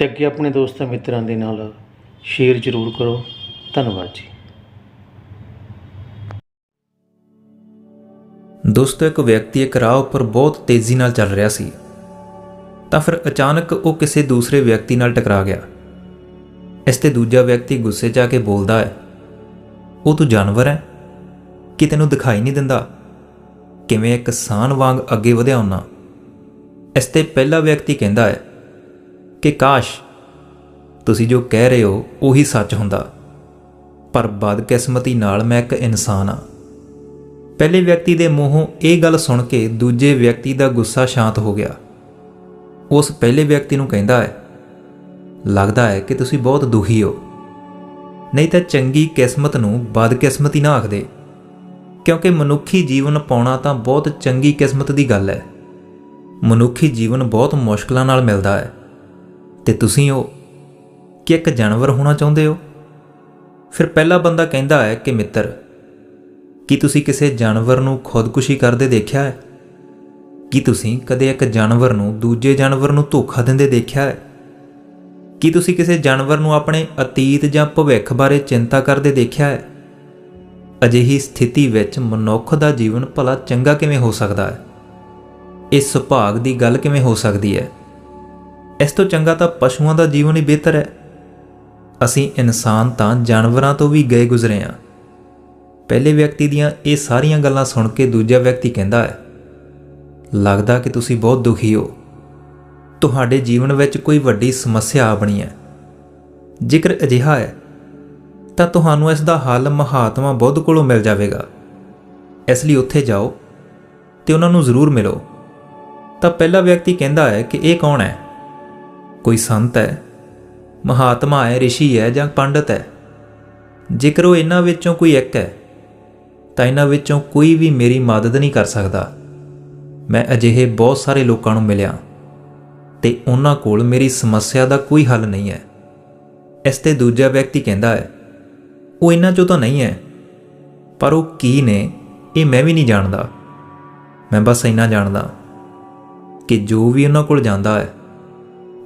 ਤੇ ਅੱਗੇ ਆਪਣੇ ਦੋਸਤਾਂ ਮਿੱਤਰਾਂ ਦੇ ਨਾਲ ਸ਼ੇਅਰ ਜ਼ਰੂਰ ਕਰੋ। ਧੰਨਵਾਦ ਜੀ। ਦੋਸਤੋ, ਇੱਕ ਵਿਅਕਤੀ ਇੱਕ ਰਾਹ ਉੱਪਰ ਬਹੁਤ ਤੇਜ਼ੀ ਨਾਲ ਚੱਲ ਰਿਹਾ ਸੀ। ਤਾਂ ਫਿਰ ਅਚਾਨਕ ਉਹ ਕਿਸੇ ਦੂਸਰੇ ਵਿਅਕਤੀ ਨਾਲ ਟਕਰਾ ਗਿਆ। ਇਸ ਤੇ ਦੂਜਾ ਵਿਅਕਤੀ ਗੁੱਸੇ 'ਚ ਆ ਕੇ ਬੋਲਦਾ ਹੈ, ਉਹ ਤੂੰ ਜਾਨਵਰ ਹੈ? ਕਿ ਤੈਨੂੰ ਦਿਖਾਈ ਨਹੀਂ ਦਿੰਦਾ? ਕਿਵੇਂ ਇੱਕ ਸਾਨ ਵਾਂਗ ਅੱਗੇ ਵਧਿਆ ਹੁੰਨਾ? ਇਸ ਤੇ ਪਹਿਲਾ ਵਿਅਕਤੀ ਕਹਿੰਦਾ ਹੈ ਕਿ ਕਾਸ਼ ਤੁਸੀਂ ਜੋ ਕਹਿ ਰਹੇ ਹੋ ਉਹੀ ਸੱਚ ਹੁੰਦਾ। ਪਰ ਬਦਕਿਸਮਤੀ ਨਾਲ ਮੈਂ ਇੱਕ ਇਨਸਾਨ ਹਾਂ। ਪਹਿਲੇ ਵਿਅਕਤੀ ਦੇ ਮੂੰਹੋਂ ਇਹ ਗੱਲ ਸੁਣ ਕੇ ਦੂਜੇ ਵਿਅਕਤੀ ਦਾ ਗੁੱਸਾ ਸ਼ਾਂਤ ਹੋ ਗਿਆ। ਉਸ ਪਹਿਲੇ ਵਿਅਕਤੀ ਨੂੰ ਕਹਿੰਦਾ ਹੈ, ਲੱਗਦਾ ਹੈ ਕਿ ਤੁਸੀਂ ਬਹੁਤ ਦੁਖੀ ਹੋ। ਨਹੀਂ ਤਾਂ ਚੰਗੀ ਕਿਸਮਤ ਨੂੰ ਬਦਕਿਸਮਤੀ ਨਾ ਆਖਦੇ। ਕਿਉਂਕਿ ਮਨੁੱਖੀ ਜੀਵਨ ਪਾਉਣਾ ਤਾਂ ਬਹੁਤ ਚੰਗੀ ਕਿਸਮਤ ਦੀ ਗੱਲ ਹੈ। ਮਨੁੱਖੀ ਜੀਵਨ ਬਹੁਤ ਮੁਸ਼ਕਲਾਂ ਨਾਲ ਮਿਲਦਾ ਹੈ। ਤੇ ਤੁਸੀਂ ਉਹ ਕਿ ਇੱਕ ਜਾਨਵਰ ਹੋਣਾ ਚਾਹੁੰਦੇ ਹੋ? ਫਿਰ ਪਹਿਲਾ ਬੰਦਾ ਕਹਿੰਦਾ ਹੈ ਕਿ ਮਿੱਤਰ, ਕੀ ਤੁਸੀਂ ਕਿਸੇ ਜਾਨਵਰ ਨੂੰ ਖੁਦਕੁਸ਼ੀ ਕਰਦੇ ਦੇਖਿਆ ਹੈ? ਕੀ ਤੁਸੀਂ ਕਦੇ ਇੱਕ ਜਾਨਵਰ ਨੂੰ ਦੂਜੇ ਜਾਨਵਰ ਨੂੰ ਧੋਖਾ ਦਿੰਦੇ ਦੇਖਿਆ ਹੈ? ਕੀ ਤੁਸੀਂ ਕਿਸੇ ਜਾਨਵਰ ਨੂੰ ਆਪਣੇ ਅਤੀਤ ਜਾਂ ਭਵਿੱਖ ਬਾਰੇ ਚਿੰਤਾ ਕਰਦੇ ਦੇਖਿਆ ਹੈ? ਅਜਿਹੀ ਸਥਿਤੀ ਵਿੱਚ ਮਨੁੱਖ ਦਾ ਜੀਵਨ ਭਲਾ ਚੰਗਾ ਕਿਵੇਂ ਹੋ ਸਕਦਾ ਹੈ? ਇਸ ਸੁਭਾਗ ਦੀ ਗੱਲ ਕਿਵੇਂ ਹੋ ਸਕਦੀ ਹੈ? ਇਸ ਤੋਂ ਚੰਗਾ ਤਾਂ ਪਸ਼ੂਆਂ ਦਾ ਜੀਵਨ ਹੀ ਬਿਹਤਰ ਹੈ। ਅਸੀਂ ਇਨਸਾਨ ਤਾਂ ਜਾਨਵਰਾਂ ਤੋਂ ਵੀ ਗਏ ਗੁਜ਼ਰੇ ਹਾਂ। ਪਹਿਲੇ ਵਿਅਕਤੀ ਦੀਆਂ ਇਹ ਸਾਰੀਆਂ ਗੱਲਾਂ ਸੁਣ ਕੇ ਦੂਜਾ ਵਿਅਕਤੀ ਕਹਿੰਦਾ ਹੈ, ਲੱਗਦਾ ਕਿ ਤੁਸੀਂ ਬਹੁਤ ਦੁਖੀ ਹੋ। ਤੁਹਾਡੇ ਜੀਵਨ ਵਿੱਚ ਕੋਈ ਵੱਡੀ ਸਮੱਸਿਆ ਆ ਬਣੀ ਹੈ। ਜੇਕਰ ਅਜਿਹਾ ਹੈ, ਤਾਂ ਤੁਹਾਨੂੰ ਇਸ ਦਾ ਹੱਲ ਮਹਾਤਮਾ ਬੁੱਧ ਕੋਲੋਂ ਮਿਲ ਜਾਵੇਗਾ। ਇਸ ਲਈ ਉੱਥੇ ਜਾਓ ਤੇ ਉਹਨਾਂ ਨੂੰ ਜ਼ਰੂਰ ਮਿਲੋ। ਤਾਂ ਪਹਿਲਾ ਵਿਅਕਤੀ ਕਹਿੰਦਾ ਹੈ ਕਿ ਇਹ ਕੌਣ ਹੈ? ਕੋਈ ਸੰਤ ਹੈ, ਮਹਾਤਮਾ ਹੈ ઋષਿ ਹੈ ਜਾਂ ਪੰਡਤ ਹੈ। ਜੇਕਰ ਉਹ ਇਹਨਾਂ ਵਿੱਚੋਂ ਕੋਈ ਇੱਕ ਹੈ, ਤਾਂ ਇਹਨਾਂ ਵਿੱਚੋਂ ਕੋਈ ਵੀ ਮੇਰੀ ਮਦਦ ਨਹੀਂ ਕਰ ਸਕਦਾ। ਮੈਂ ਅਜਿਹੇ ਬਹੁਤ ਸਾਰੇ ਲੋਕਾਂ ਨੂੰ ਮਿਲਿਆ ਤੇ ਉਹਨਾਂ ਕੋਲ ਮੇਰੀ ਸਮੱਸਿਆ ਦਾ ਕੋਈ ਹੱਲ ਨਹੀਂ ਹੈ। ਇਸ ਤੇ ਦੂਜਾ ਵਿਅਕਤੀ ਕਹਿੰਦਾ ਹੈ, ਉਹ ਇਹਨਾਂ ਚੋਂ ਤਾਂ ਨਹੀਂ ਹੈ, ਪਰ ਉਹ ਕੀ ਨੇ, ਇਹ ਮੈਂ ਵੀ ਨਹੀਂ ਜਾਣਦਾ। ਮੈਂ ਬਸ ਇੰਨਾ ਜਾਣਦਾ ਕਿ ਜੋ ਵੀ ਉਹਨਾਂ ਕੋਲ ਜਾਂਦਾ ਹੈ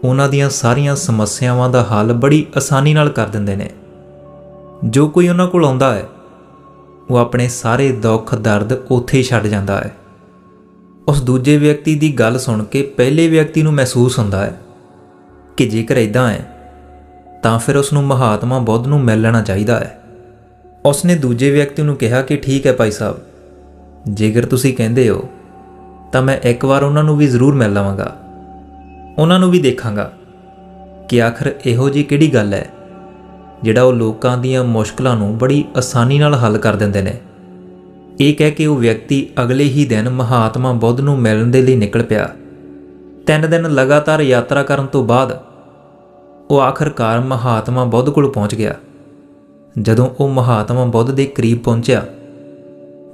ਉਹਨਾਂ ਦੀਆਂ ਸਾਰੀਆਂ ਸਮੱਸਿਆਵਾਂ ਦਾ ਹੱਲ ਬੜੀ ਆਸਾਨੀ ਨਾਲ ਕਰ ਦਿੰਦੇ ਨੇ। ਜੋ ਕੋਈ ਉਹਨਾਂ ਕੋਲ ਆਉਂਦਾ ਹੈ, ਉਹ ਆਪਣੇ ਸਾਰੇ ਦੁੱਖ, ਦਰਦ ਉੱਥੇ ਹੀ ਛੱਡ ਜਾਂਦਾ ਹੈ। ਉਸ ਦੂਜੇ ਵਿਅਕਤੀ ਦੀ ਗੱਲ ਸੁਣ ਕੇ ਪਹਿਲੇ ਵਿਅਕਤੀ ਨੂੰ ਮਹਿਸੂਸ ਹੁੰਦਾ ਹੈ ਕਿ ਜੇਕਰ ਇਦਾਂ ਹੈ, ਤਾਂ ਫਿਰ ਉਸ ਨੂੰ ਮਹਾਤਮਾ ਬੁੱਧ ਨੂੰ ਮਿਲ ਲੈਣਾ ਚਾਹੀਦਾ ਹੈ। ਉਸ ਨੇ ਦੂਜੇ ਵਿਅਕਤੀ ਨੂੰ ਕਿਹਾ ਕਿ ਠੀਕ ਹੈ ਭਾਈ ਸਾਹਿਬ, ਜੇਕਰ ਤੁਸੀਂ ਕਹਿੰਦੇ ਹੋ, ਤਾਂ ਮੈਂ ਇੱਕ ਵਾਰ ਉਹਨਾਂ ਨੂੰ ਵੀ ਜ਼ਰੂਰ ਮਿਲ ਲਵਾਂਗਾ। ਉਹਨਾਂ ਨੂੰ ਵੀ ਦੇਖਾਂਗਾ ਕਿ ਆਖਰ ਇਹੋ ਜੀ ਕਿਹੜੀ ਗੱਲ ਹੈ, ਜਿਹੜਾ ਉਹ ਲੋਕਾਂ ਦੀਆਂ ਮੁਸ਼ਕਲਾਂ ਨੂੰ ਬੜੀ ਆਸਾਨੀ ਨਾਲ ਹੱਲ ਕਰ ਦਿੰਦੇ ਨੇ। ਇਹ ਕਹਿ ਕੇ ਉਹ ਵਿਅਕਤੀ ਅਗਲੇ ਹੀ ਦਿਨ ਮਹਾਤਮਾ ਬੁੱਧ ਨੂੰ ਮਿਲਣ ਦੇ ਲਈ ਨਿਕਲ ਪਿਆ। ਤਿੰਨ ਦਿਨ ਲਗਾਤਾਰ ਯਾਤਰਾ ਕਰਨ ਤੋਂ ਬਾਅਦ ਉਹ ਆਖਰਕਾਰ ਮਹਾਤਮਾ ਬੁੱਧ ਕੋਲ ਪਹੁੰਚ ਗਿਆ। ਜਦੋਂ ਉਹ ਮਹਾਤਮਾ ਬੁੱਧ ਦੇ ਕਰੀਬ ਪਹੁੰਚਿਆ,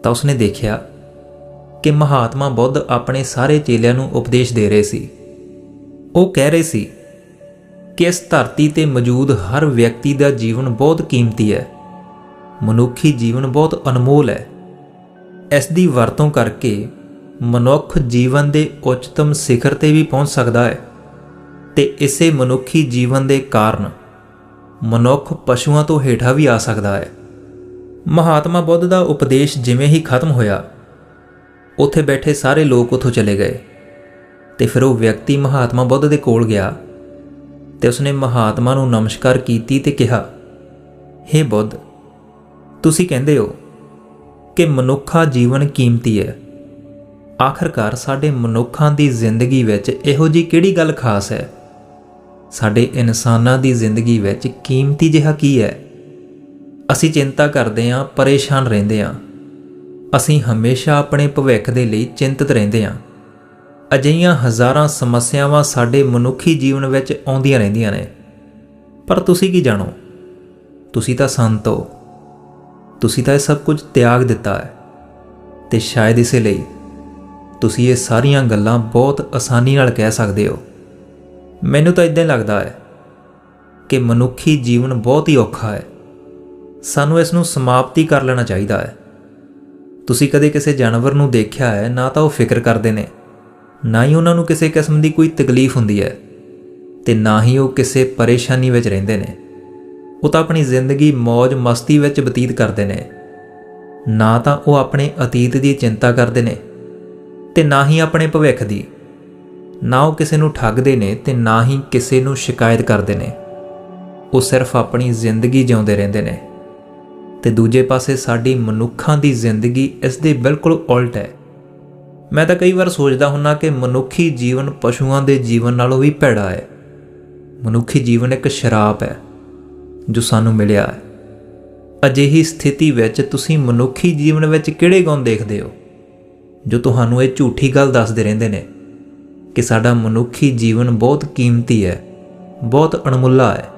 ਤਾਂ ਉਸਨੇ ਦੇਖਿਆ ਕਿ ਮਹਾਤਮਾ ਬੁੱਧ ਆਪਣੇ ਸਾਰੇ ਚੇਲਿਆਂ ਨੂੰ ਉਪਦੇਸ਼ ਦੇ ਰਹੇ ਸੀ। ਉਹ ਕਹਿ ਰਹੇ ਸੀ ਕਿ ਇਸ ਧਰਤੀ ਤੇ ਮੌਜੂਦ ਹਰ ਵਿਅਕਤੀ ਦਾ ਜੀਵਨ ਬਹੁਤ ਕੀਮਤੀ ਹੈ। ਮਨੁੱਖੀ ਜੀਵਨ ਬਹੁਤ ਅਨਮੋਲ ਹੈ। ਇਸ ਦੀ ਵਰਤੋਂ ਕਰਕੇ ਮਨੁੱਖ ਜੀਵਨ ਦੇ ਉੱਚਤਮ ਸਿਖਰ ਤੇ ਵੀ ਪਹੁੰਚ ਸਕਦਾ ਹੈ ਤੇ ਇਸੇ ਮਨੁੱਖੀ ਜੀਵਨ ਦੇ ਕਾਰਨ ਮਨੁੱਖ ਪਸ਼ੂਆਂ ਤੋਂ ਹੇਠਾਂ ਵੀ ਆ ਸਕਦਾ ਹੈ। ਮਹਾਤਮਾ ਬੁੱਧ ਦਾ ਉਪਦੇਸ਼ ਜਿਵੇਂ ਹੀ ਖਤਮ ਹੋਇਆ, ਉੱਥੇ ਬੈਠੇ ਸਾਰੇ ਲੋਕ ਉੱਥੋਂ ਚਲੇ ਗਏ। ਤੇ ਫਿਰ ਉਹ ਵਿਅਕਤੀ ਮਹਾਤਮਾ ਬੁੱਧ ਦੇ ਕੋਲ ਗਿਆ ਤੇ ਉਸਨੇ ਮਹਾਤਮਾ ਨੂੰ ਨਮਸਕਾਰ ਕੀਤੀ ਤੇ ਕਿਹਾ हे ਬੁੱਧ, ਤੁਸੀਂ ਕਹਿੰਦੇ ਹੋ ਕਿ ਮਨੁੱਖਾ ਜੀਵਨ ਕੀਮਤੀ ਹੈ। ਆਖਰਕਾਰ ਸਾਡੇ ਮਨੁੱਖਾਂ ਦੀ ਜ਼ਿੰਦਗੀ ਵਿੱਚ ਇਹੋ ਜੀ ਕਿਹੜੀ ਗੱਲ ਖਾਸ ਹੈ? ਸਾਡੇ ਇਨਸਾਨਾਂ ਦੀ ਜ਼ਿੰਦਗੀ ਵਿੱਚ ਕੀਮਤੀ ਜਿਹਾ ਕੀ ਹੈ? ਅਸੀਂ ਚਿੰਤਾ ਕਰਦੇ ਹਾਂ, ਪਰੇਸ਼ਾਨ ਰਹਿੰਦੇ ਹਾਂ। ਅਸੀਂ ਹਮੇਸ਼ਾ ਆਪਣੇ ਭਵਿੱਖ ਦੇ ਲਈ ਚਿੰਤਤ ਰਹਿੰਦੇ ਹਾਂ। ਅਜਿਹੀਆਂ ਹਜ਼ਾਰਾਂ ਸਮੱਸਿਆਵਾਂ ਸਾਡੇ ਮਨੁੱਖੀ ਜੀਵਨ ਵਿੱਚ ਆਉਂਦੀਆਂ ਰਹਿੰਦੀਆਂ ਨੇ। ਪਰ ਤੁਸੀਂ ਕੀ ਜਾਣੋ? ਤੁਸੀਂ ਤਾਂ ਸੰਤ ਹੋ। ਤੁਸੀਂ ਤਾਂ ਇਹ ਸਭ ਕੁਝ ਤਿਆਗ ਦਿੱਤਾ ਹੈ। ਤੇ ਸ਼ਾਇਦ ਇਸੇ ਲਈ ਤੁਸੀਂ ਇਹ ਸਾਰੀਆਂ ਗੱਲਾਂ ਬਹੁਤ ਆਸਾਨੀ ਨਾਲ ਕਹਿ ਸਕਦੇ ਹੋ। ਮੈਨੂੰ ਤਾਂ ਇਦਾਂ ਲੱਗਦਾ ਹੈ ਕਿ ਮਨੁੱਖੀ ਜੀਵਨ ਬਹੁਤ ਹੀ ਔਖਾ ਹੈ। ਸਾਨੂੰ ਇਸ ਨੂੰ ਸਮਾਪਤੀ ਕਰ ਲੈਣਾ ਚਾਹੀਦਾ ਹੈ। ਤੁਸੀਂ ਕਦੇ ਕਿਸੇ ਜਾਨਵਰ ਨੂੰ ਦੇਖਿਆ ਹੈ, ਨਾ ਤਾਂ ਉਹ ਫਿਕਰ ਕਰਦੇ ਨੇ। ਨਾ ਹੀ ਉਹਨਾਂ ਨੂੰ ਕਿਸੇ ਕਿਸਮ ਦੀ ਕੋਈ ਤਕਲੀਫ ਹੁੰਦੀ ਹੈ ਤੇ ਨਾ ਹੀ ਉਹ ਕਿਸੇ ਪਰੇਸ਼ਾਨੀ ਵਿੱਚ ਰਹਿੰਦੇ ਨੇ। ਉਹ ਤਾਂ ਆਪਣੀ ਜ਼ਿੰਦਗੀ ਮौज ਮਸਤੀ ਵਿੱਚ ਬਤੀਤ ਕਰਦੇ ਨੇ। ਨਾ ਤਾਂ ਉਹ ਆਪਣੇ ਅਤੀਤ ਦੀ ਚਿੰਤਾ ਕਰਦੇ ਨੇ ਤੇ ਨਾ ਹੀ ਆਪਣੇ ਭਵਿੱਖ ਦੀ। ਨਾ ਉਹ ਕਿਸੇ ਨੂੰ ਠੱਗਦੇ ਨੇ ਤੇ ਨਾ ਹੀ ਕਿਸੇ ਨੂੰ ਸ਼ਿਕਾਇਤ ਕਰਦੇ ਨੇ। ਉਹ ਸਿਰਫ ਆਪਣੀ ਜ਼ਿੰਦਗੀ ਜਿਉਂਦੇ ਰਹਿੰਦੇ ਨੇ। ਤੇ ਦੂਜੇ ਪਾਸੇ ਸਾਡੀ ਮਨੁੱਖਾਂ ਦੀ ਜ਼ਿੰਦਗੀ ਇਸ ਦੇ ਬਿਲਕੁਲ ਉਲਟ ਹੈ। ਮੈਂ ਤਾਂ ਕਈ ਵਾਰ ਸੋਚਦਾ ਹੁੰਨਾ ਕਿ ਮਨੁੱਖੀ ਜੀਵਨ ਪਸ਼ੂਆਂ ਦੇ ਜੀਵਨ ਨਾਲੋਂ ਵੀ ਭੈੜਾ ਹੈ। ਮਨੁੱਖੀ ਜੀਵਨ ਇੱਕ ਸ਼ਰਾਪ ਹੈ, ਜੋ ਸਾਨੂੰ ਮਿਲਿਆ ਹੈ। ਅਜਿਹੀ ਸਥਿਤੀ ਵਿੱਚ ਤੁਸੀਂ ਮਨੁੱਖੀ ਜੀਵਨ ਵਿੱਚ ਕਿਹੜੇ ਗੁਣ ਦੇਖਦੇ ਹੋ, ਜੋ ਤੁਹਾਨੂੰ ਇਹ ਝੂਠੀ ਗੱਲ ਦੱਸਦੇ ਰਹਿੰਦੇ ਨੇ ਕਿ ਸਾਡਾ ਮਨੁੱਖੀ ਜੀਵਨ ਬਹੁਤ ਕੀਮਤੀ ਹੈ, ਬਹੁਤ ਅਣਮੁੱਲਾ ਹੈ।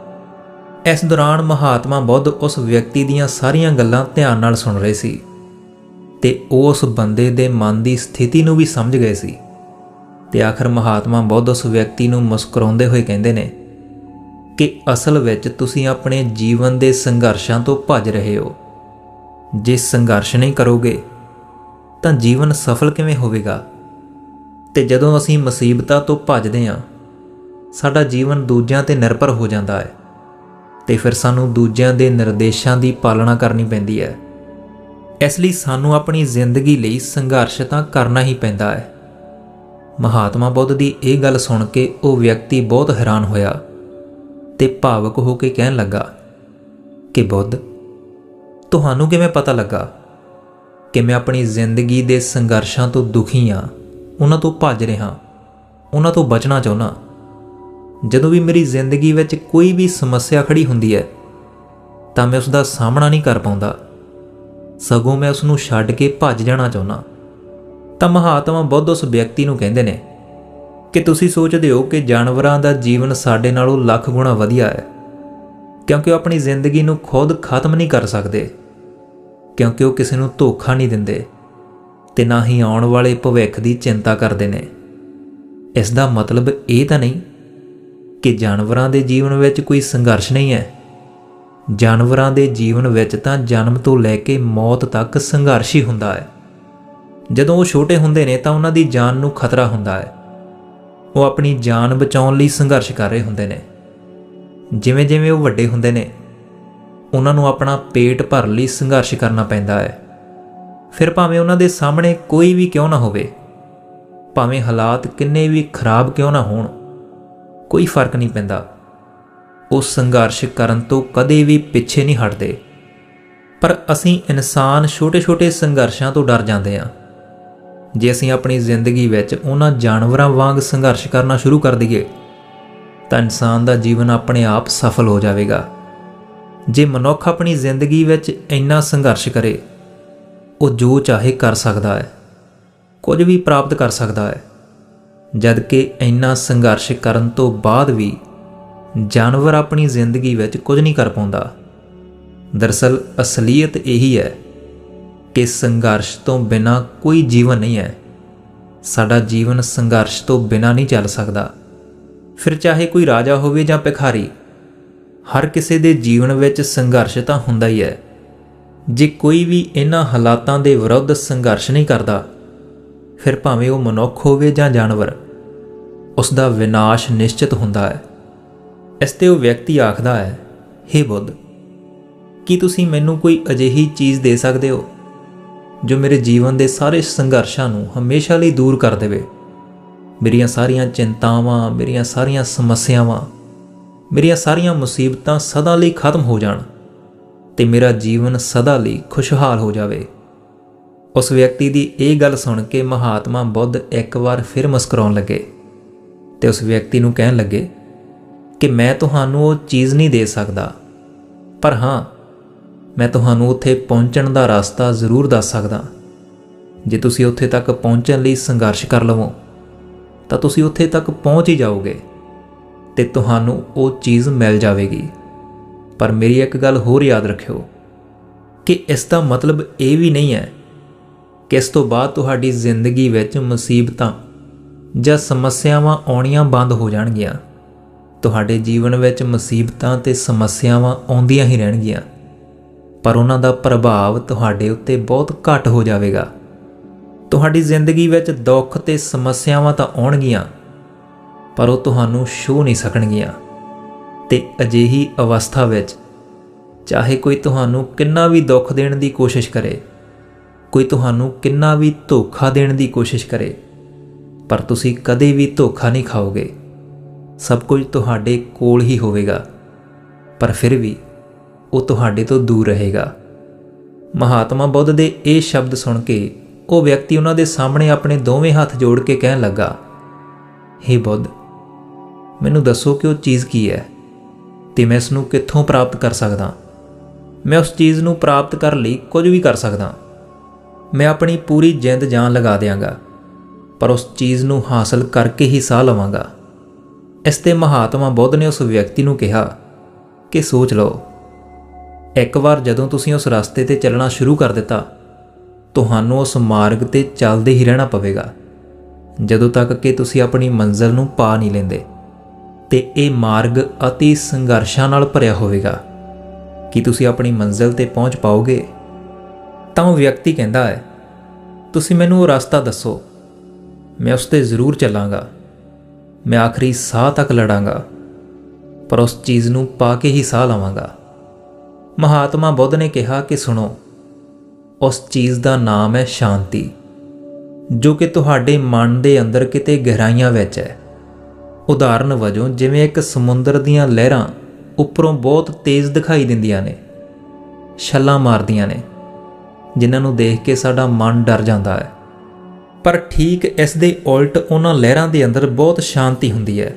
ਇਸ ਦੌਰਾਨ ਮਹਾਤਮਾ ਬੁੱਧ ਉਸ ਵਿਅਕਤੀ ਦੀਆਂ ਸਾਰੀਆਂ ਗੱਲਾਂ ਧਿਆਨ ਨਾਲ ਸੁਣ ਰਹੇ ਸੀ। ਤੇ ਉਹ ਉਸ ਬੰਦੇ ਦੇ ਮਨ ਦੀ ਸਥਿਤੀ ਨੂੰ ਵੀ ਸਮਝ ਗਏ ਸੀ। ਤੇ ਆਖਰ ਮਹਾਤਮਾ ਬੁੱਧ ਉਸ ਵਿਅਕਤੀ ਨੂੰ ਮੁਸਕਰਾਉਂਦੇ ਹੋਏ ਕਹਿੰਦੇ ਨੇ ਕਿ ਅਸਲ ਵਿੱਚ ਤੁਸੀਂ ਆਪਣੇ ਜੀਵਨ ਦੇ ਸੰਘਰਸ਼ਾਂ ਤੋਂ ਭੱਜ ਰਹੇ ਹੋ। ਜੇ ਸੰਘਰਸ਼ ਨਹੀਂ ਕਰੋਗੇ, ਤਾਂ ਜੀਵਨ ਸਫਲ ਕਿਵੇਂ ਹੋਵੇਗਾ? ਤੇ ਜਦੋਂ ਅਸੀਂ ਮੁਸੀਬਤਾਂ ਤੋਂ ਭੱਜਦੇ ਹਾਂ, ਸਾਡਾ ਜੀਵਨ ਦੂਜਿਆਂ ਤੇ ਨਿਰਭਰ ਹੋ ਜਾਂਦਾ ਹੈ ਤੇ ਫਿਰ ਸਾਨੂੰ ਦੂਜਿਆਂ ਦੇ ਨਿਰਦੇਸ਼ਾਂ ਦੀ ਪਾਲਣਾ ਕਰਨੀ ਪੈਂਦੀ ਹੈ। ਇਸ ਲਈ ਸਾਨੂੰ ਆਪਣੀ ਜ਼ਿੰਦਗੀ ਲਈ ਸੰਘਰਸ਼ ਤਾਂ ਕਰਨਾ ਹੀ ਪੈਂਦਾ ਹੈ। ਮਹਾਤਮਾ ਬੁੱਧ ਦੀ ਇਹ ਗੱਲ ਸੁਣ ਕੇ ਉਹ ਵਿਅਕਤੀ ਬਹੁਤ ਹੈਰਾਨ ਹੋਇਆ ਤੇ ਭਾਵਕ ਹੋ ਕੇ ਕਹਿਣ ਲੱਗਾ, ਕਿ ਬੁੱਧ, ਤੁਹਾਨੂੰ ਕਿਵੇਂ ਪਤਾ ਲੱਗਾ ਕਿ ਮੈਂ ਆਪਣੀ ਜ਼ਿੰਦਗੀ ਦੇ ਸੰਘਰਸ਼ਾਂ ਤੋਂ ਦੁਖੀ ਹਾਂ, ਉਹਨਾਂ ਤੋਂ ਭੱਜ ਰਿਹਾ, ਉਹਨਾਂ ਤੋਂ ਬਚਣਾ ਚਾਹੁੰਦਾ? ਜਦੋਂ ਵੀ ਮੇਰੀ ਜ਼ਿੰਦਗੀ ਵਿੱਚ ਕੋਈ ਵੀ ਸਮੱਸਿਆ ਖੜੀ ਹੁੰਦੀ ਹੈ, ਤਾਂ ਮੈਂ ਉਸ ਦਾ ਸਾਹਮਣਾ ਨਹੀਂ ਕਰ ਪਾਉਂਦਾ। ਸਗੋਂ ਮੈਂ ਉਸ ਨੂੰ ਛੱਡ ਕੇ ਭੱਜ ਜਾਣਾ ਚਾਹੁੰਦਾ। ਤਾਂ ਮਹਾਤਮਾ ਬੁੱਧ ਉਸ ਵਿਅਕਤੀ ਨੂੰ ਕਹਿੰਦੇ ਨੇ ਕਿ ਤੁਸੀਂ ਸੋਚਦੇ ਹੋ ਕਿ ਜਾਨਵਰਾਂ ਦਾ ਜੀਵਨ ਸਾਡੇ ਨਾਲੋਂ ਲੱਖ ਗੁਣਾ ਵਧੀਆ ਹੈ, ਕਿਉਂਕਿ ਉਹ ਆਪਣੀ ਜ਼ਿੰਦਗੀ ਨੂੰ ਖੁਦ ਖਤਮ ਨਹੀਂ ਕਰ ਸਕਦੇ, ਕਿਉਂਕਿ ਉਹ ਕਿਸੇ ਨੂੰ ਧੋਖਾ ਨਹੀਂ ਦਿੰਦੇ ਤੇ ਨਾ ਹੀ ਆਉਣ ਵਾਲੇ ਭਵਿੱਖ ਦੀ ਚਿੰਤਾ ਕਰਦੇ ਨੇ। ਇਸ ਦਾ ਮਤਲਬ ਇਹ ਤਾਂ ਨਹੀਂ ਕਿ ਜਾਨਵਰਾਂ ਦੇ ਜੀਵਨ ਵਿੱਚ ਕੋਈ ਸੰਘਰਸ਼ ਨਹੀਂ ਹੈ। ਜਾਨਵਰਾਂ ਦੇ ਜੀਵਨ ਵਿੱਚ ਤਾਂ ਜਨਮ ਤੋਂ ਲੈ ਕੇ ਮੌਤ ਤੱਕ ਸੰਘਰਸ਼ ਹੀ ਹੁੰਦਾ ਹੈ। ਜਦੋਂ ਉਹ ਛੋਟੇ ਹੁੰਦੇ ਨੇ ਤਾਂ ਉਹਨਾਂ ਦੀ ਜਾਨ ਨੂੰ ਖਤਰਾ ਹੁੰਦਾ ਹੈ। ਉਹ ਆਪਣੀ ਜਾਨ ਬਚਾਉਣ ਲਈ ਸੰਘਰਸ਼ ਕਰ ਰਹੇ ਹੁੰਦੇ ਨੇ। ਜਿਵੇਂ ਜਿਵੇਂ ਉਹ ਵੱਡੇ ਹੁੰਦੇ ਨੇ, ਉਹਨਾਂ ਨੂੰ ਆਪਣਾ ਪੇਟ ਭਰਨ ਲਈ ਸੰਘਰਸ਼ ਕਰਨਾ ਪੈਂਦਾ ਹੈ। ਫਿਰ ਭਾਵੇਂ ਉਹਨਾਂ ਦੇ ਸਾਹਮਣੇ ਕੋਈ ਵੀ ਕਿਉਂ ਨਾ ਹੋਵੇ, ਭਾਵੇਂ ਹਾਲਾਤ ਕਿੰਨੇ ਵੀ ਖਰਾਬ ਕਿਉਂ ਨਾ ਹੋਣ, ਕੋਈ ਫ਼ਰਕ ਨਹੀਂ ਪੈਂਦਾ। ਉਹ ਸੰਘਰਸ਼ ਕਰਨ ਤੋਂ ਕਦੇ ਵੀ ਪਿੱਛੇ ਨਹੀਂ ਹਟਦੇ। ਪਰ ਅਸੀਂ ਇਨਸਾਨ ਛੋਟੇ-ਛੋਟੇ ਸੰਘਰਸ਼ਾਂ ਤੋਂ ਡਰ ਜਾਂਦੇ ਹਾਂ। ਜੇ ਅਸੀਂ ਆਪਣੀ ਜ਼ਿੰਦਗੀ ਵਿੱਚ ਉਹਨਾਂ ਜਾਨਵਰਾਂ ਵਾਂਗ ਸੰਘਰਸ਼ ਕਰਨਾ ਸ਼ੁਰੂ ਕਰ ਦਈਏ, ਤਾਂ ਇਨਸਾਨ ਦਾ ਜੀਵਨ ਆਪਣੇ ਆਪ ਸਫਲ ਹੋ ਜਾਵੇਗਾ। ਜੇ ਮਨੁੱਖ ਆਪਣੀ ਜ਼ਿੰਦਗੀ ਵਿੱਚ ਇੰਨਾ ਸੰਘਰਸ਼ ਕਰੇ, ਉਹ ਜੋ ਚਾਹੇ ਕਰ ਸਕਦਾ ਹੈ, ਕੁਝ ਵੀ ਪ੍ਰਾਪਤ ਕਰ ਸਕਦਾ ਹੈ। ਜਦ ਕਿ ਇੰਨਾ ਸੰਘਰਸ਼ ਕਰਨ ਤੋਂ ਬਾਅਦ ਵੀ ਜਾਨਵਰ ਆਪਣੀ ਜ਼ਿੰਦਗੀ ਵਿੱਚ ਕੁਝ ਨਹੀਂ ਕਰ ਪਾਉਂਦਾ। ਦਰਸਲ ਅਸਲੀਅਤ ਇਹੀ ਹੈ ਕਿ ਸੰਘਰਸ਼ ਤੋਂ ਬਿਨਾ ਕੋਈ ਜੀਵਨ ਨਹੀਂ ਹੈ। ਸਾਡਾ ਜੀਵਨ ਸੰਘਰਸ਼ ਤੋਂ ਬਿਨਾ ਨਹੀਂ ਚੱਲ ਸਕਦਾ। ਫਿਰ ਚਾਹੇ ਕੋਈ ਰਾਜਾ ਹੋਵੇ ਜਾਂ ਭਿਖਾਰੀ, ਹਰ ਕਿਸੇ ਦੇ ਜੀਵਨ ਵਿੱਚ ਸੰਘਰਸ਼ ਤਾਂ ਹੁੰਦਾ ਹੀ ਹੈ। ਜੇ ਕੋਈ ਵੀ ਇਹਨਾਂ ਹਾਲਾਤਾਂ ਦੇ ਵਿਰੁੱਧ ਸੰਘਰਸ਼ ਨਹੀਂ ਕਰਦਾ, ਫਿਰ ਭਾਵੇਂ ਉਹ ਮਨੁੱਖ ਹੋਵੇ ਜਾਂ ਜਾਨਵਰ ਉਸ ਦਾ ਵਿਨਾਸ਼ ਨਿਸ਼ਚਿਤ ਹੁੰਦਾ ਹੈ। ਇਸ ਤੇ ਉਹ ਵਿਅਕਤੀ ਆਖਦਾ ਹੈ हे ਬੁੱਧ, ਕੀ ਤੁਸੀਂ ਮੈਨੂੰ ਕੋਈ ਅਜਿਹੀ ਚੀਜ਼ ਦੇ ਸਕਦੇ ਹੋ ਜੋ ਮੇਰੇ ਜੀਵਨ ਦੇ ਸਾਰੇ ਸੰਘਰਸ਼ਾਂ ਨੂੰ ਹਮੇਸ਼ਾ ਲਈ ਦੂਰ ਕਰ ਦੇਵੇ? ਮੇਰੀਆਂ ਸਾਰੀਆਂ ਚਿੰਤਾਵਾਂ, ਮੇਰੀਆਂ ਸਾਰੀਆਂ ਸਮੱਸਿਆਵਾਂ, ਮੇਰੀਆਂ ਸਾਰੀਆਂ ਮੁਸੀਬਤਾਂ ਸਦਾ ਲਈ ਖਤਮ ਹੋ ਜਾਣ ਤੇ ਮੇਰਾ ਜੀਵਨ ਸਦਾ ਲਈ ਖੁਸ਼ਹਾਲ ਹੋ ਜਾਵੇ। ਉਸ ਵਿਅਕਤੀ ਦੀ ਇਹ ਗੱਲ ਸੁਣ ਕੇ ਮਹਾਤਮਾ ਬੁੱਧ ਇੱਕ ਵਾਰ ਫਿਰ ਮੁਸਕਰਾਉਣ ਲੱਗੇ ਤੇ ਉਸ ਵਿਅਕਤੀ ਨੂੰ ਕਹਿਣ ਲੱਗੇ ਕਿ ਮੈਂ ਤੁਹਾਨੂੰ ਉਹ ਚੀਜ਼ ਨਹੀਂ ਦੇ ਸਕਦਾ। ਪਰ ਹਾਂ, ਮੈਂ ਤੁਹਾਨੂੰ ਉੱਥੇ ਪਹੁੰਚਣ ਦਾ ਰਸਤਾ ਜ਼ਰੂਰ ਦੱਸ ਸਕਦਾ। ਜੇ ਤੁਸੀਂ ਉੱਥੇ ਤੱਕ ਪਹੁੰਚਣ ਲਈ ਸੰਘਰਸ਼ ਕਰ ਲਵੋ, ਤਾਂ ਤੁਸੀਂ ਉੱਥੇ ਤੱਕ ਪਹੁੰਚ ਹੀ ਜਾਓਗੇ ਤੇ ਤੁਹਾਨੂੰ ਉਹ ਚੀਜ਼ ਮਿਲ ਜਾਵੇਗੀ। ਪਰ ਮੇਰੀ ਇੱਕ ਗੱਲ ਹੋਰ ਯਾਦ ਰੱਖਿਓ ਕਿ ਇਸ ਦਾ ਮਤਲਬ ਇਹ ਵੀ ਨਹੀਂ ਹੈ ਕਿ ਇਸ ਤੋਂ ਬਾਅਦ ਤੁਹਾਡੀ ਜ਼ਿੰਦਗੀ ਵਿੱਚ ਮੁਸੀਬਤਾਂ ਜਾਂ ਸਮੱਸਿਆਵਾਂ ਆਉਣੀਆਂ ਬੰਦ ਹੋ ਜਾਣਗੀਆਂ। ਤੁਹਾਡੇ ਜੀਵਨ ਵਿੱਚ ਮੁਸੀਬਤਾਂ ਤੇ ਸਮੱਸਿਆਵਾਂ ਆਉਂਦੀਆਂ ਹੀ ਰਹਿਣਗੀਆਂ, ਪਰ ਉਹਨਾਂ ਦਾ ਪ੍ਰਭਾਵ ਤੁਹਾਡੇ ਉੱਤੇ ਬਹੁਤ ਘੱਟ ਹੋ ਜਾਵੇਗਾ। ਤੁਹਾਡੀ ਜ਼ਿੰਦਗੀ ਵਿੱਚ ਦੁੱਖ ਤੇ ਸਮੱਸਿਆਵਾਂ ਤਾਂ ਆਉਣਗੀਆਂ, ਪਰ ਉਹ ਤੁਹਾਨੂੰ ਛੂ ਨਹੀਂ ਸਕਣਗੀਆਂ। ਤੇ ਅਜਿਹੀ ਅਵਸਥਾ ਵਿੱਚ ਚਾਹੇ ਕੋਈ ਤੁਹਾਨੂੰ ਕਿੰਨਾ ਵੀ ਦੁੱਖ ਦੇਣ ਦੀ ਕੋਸ਼ਿਸ਼ ਕਰੇ, ਕੋਈ ਤੁਹਾਨੂੰ ਕਿੰਨਾ ਵੀ ਧੋਖਾ ਦੇਣ ਦੀ ਕੋਸ਼ਿਸ਼ ਕਰੇ, ਪਰ ਤੁਸੀਂ ਕਦੇ ਵੀ ਧੋਖਾ ਨਹੀਂ ਖਾਓਗੇ। ਸਭ ਕੁਝ ਤੁਹਾਡੇ ਕੋਲ ਹੀ ਹੋਵੇਗਾ, ਪਰ ਫਿਰ ਵੀ ਉਹ ਤੁਹਾਡੇ ਤੋਂ ਦੂਰ ਰਹੇਗਾ। ਮਹਾਤਮਾ ਬੁੱਧ ਦੇ ਇਹ ਸ਼ਬਦ ਸੁਣ ਕੇ ਉਹ ਵਿਅਕਤੀ ਉਹਨਾਂ ਦੇ ਸਾਹਮਣੇ ਆਪਣੇ ਦੋਵੇਂ ਹੱਥ ਜੋੜ ਕੇ ਕਹਿਣ ਲੱਗਾ हे ਬੁੱਧ, ਮੈਨੂੰ ਦੱਸੋ ਕਿ ਉਹ ਚੀਜ਼ ਕੀ ਹੈ ਤੇ ਮੈਂ ਇਸ ਨੂੰ ਕਿੱਥੋਂ ਪ੍ਰਾਪਤ ਕਰ ਸਕਦਾ? ਮੈਂ ਉਸ ਚੀਜ਼ ਨੂੰ ਪ੍ਰਾਪਤ ਕਰਨ ਲਈ ਕੁਝ ਵੀ ਕਰ ਸਕਦਾ। ਮੈਂ ਆਪਣੀ ਪੂਰੀ ਜਿੰਦ ਜਾਨ ਲਗਾ ਦਿਆਂਗਾ, ਪਰ ਉਸ ਚੀਜ਼ ਨੂੰ ਹਾਸਲ ਕਰਕੇ ਹੀ ਸਾਹ ਲਵਾਂਗਾ। ਇਸ ਤੇ ਮਹਾਤਮਾ ਬੁੱਧ ਨੇ ਉਸ ਵਿਅਕਤੀ ਨੂੰ ਕਿਹਾ ਕਿ ਸੋਚ ਲਓ, ਇੱਕ ਵਾਰ ਜਦੋਂ ਤੁਸੀਂ ਉਸ ਰਸਤੇ ਤੇ ਚੱਲਣਾ ਸ਼ੁਰੂ ਕਰ ਦਿੱਤਾ, ਤੁਹਾਨੂੰ ਉਸ ਮਾਰਗ ਤੇ ਚੱਲਦੇ ਹੀ ਰਹਿਣਾ ਪਵੇਗਾ। ਜਦੋਂ ਤੱਕ ਕਿ ਤੁਸੀਂ ਆਪਣੀ ਮੰਜ਼ਿਲ ਨੂੰ ਪਾ ਨਹੀਂ ਲੈਂਦੇ, ਤੇ ਇਹ ਮਾਰਗ ਅਤੀ ਸੰਘਰਸ਼ਾਂ ਨਾਲ ਭਰਿਆ ਹੋਵੇਗਾ। ਕਿ ਤੁਸੀਂ ਆਪਣੀ ਮੰਜ਼ਿਲ ਤੇ ਪਹੁੰਚ ਪਾਓਗੇ? ਤਾਂ ਉਹ ਵਿਅਕਤੀ ਕਹਿੰਦਾ ਹੈ, ਤੁਸੀਂ ਮੈਨੂੰ ਉਹ ਰਸਤਾ ਦੱਸੋ, ਮੈਂ ਉਸ ਤੇ ਜ਼ਰੂਰ ਚੱਲਾਂਗਾ। ਮੈਂ ਆਖਰੀ ਸਾਹ ਤੱਕ ਲੜਾਂਗਾ, ਪਰ ਉਸ ਚੀਜ਼ ਨੂੰ ਪਾ ਕੇ ਹੀ ਸਾਹ ਲਵਾਂਗਾ। ਮਹਾਤਮਾ ਬੁੱਧ ਨੇ ਕਿਹਾ ਕਿ ਸੁਣੋ, ਉਸ ਚੀਜ਼ ਦਾ ਨਾਮ ਹੈ ਸ਼ਾਂਤੀ, ਜੋ ਕਿ ਤੁਹਾਡੇ ਮਨ ਦੇ ਅੰਦਰ ਕਿਤੇ ਗਹਿਰਾਈਆਂ ਵਿੱਚ ਹੈ। ਉਦਾਹਰਨ ਵਜੋਂ, ਜਿਵੇਂ ਇੱਕ ਸਮੁੰਦਰ ਦੀਆਂ ਲਹਿਰਾਂ ਉੱਪਰੋਂ ਬਹੁਤ ਤੇਜ਼ ਦਿਖਾਈ ਦਿੰਦੀਆਂ ਨੇ, ਛੱਲਾਂ ਮਾਰਦੀਆਂ ਨੇ, ਜਿਨ੍ਹਾਂ ਨੂੰ ਦੇਖ ਕੇ ਸਾਡਾ ਮਨ ਡਰ ਜਾਂਦਾ ਹੈ। ਪਰ ਠੀਕ ਇਸ ਦੇ ਉਲਟ ਉਹਨਾਂ ਲਹਿਰਾਂ ਦੇ ਅੰਦਰ ਬਹੁਤ ਸ਼ਾਂਤੀ ਹੁੰਦੀ ਹੈ।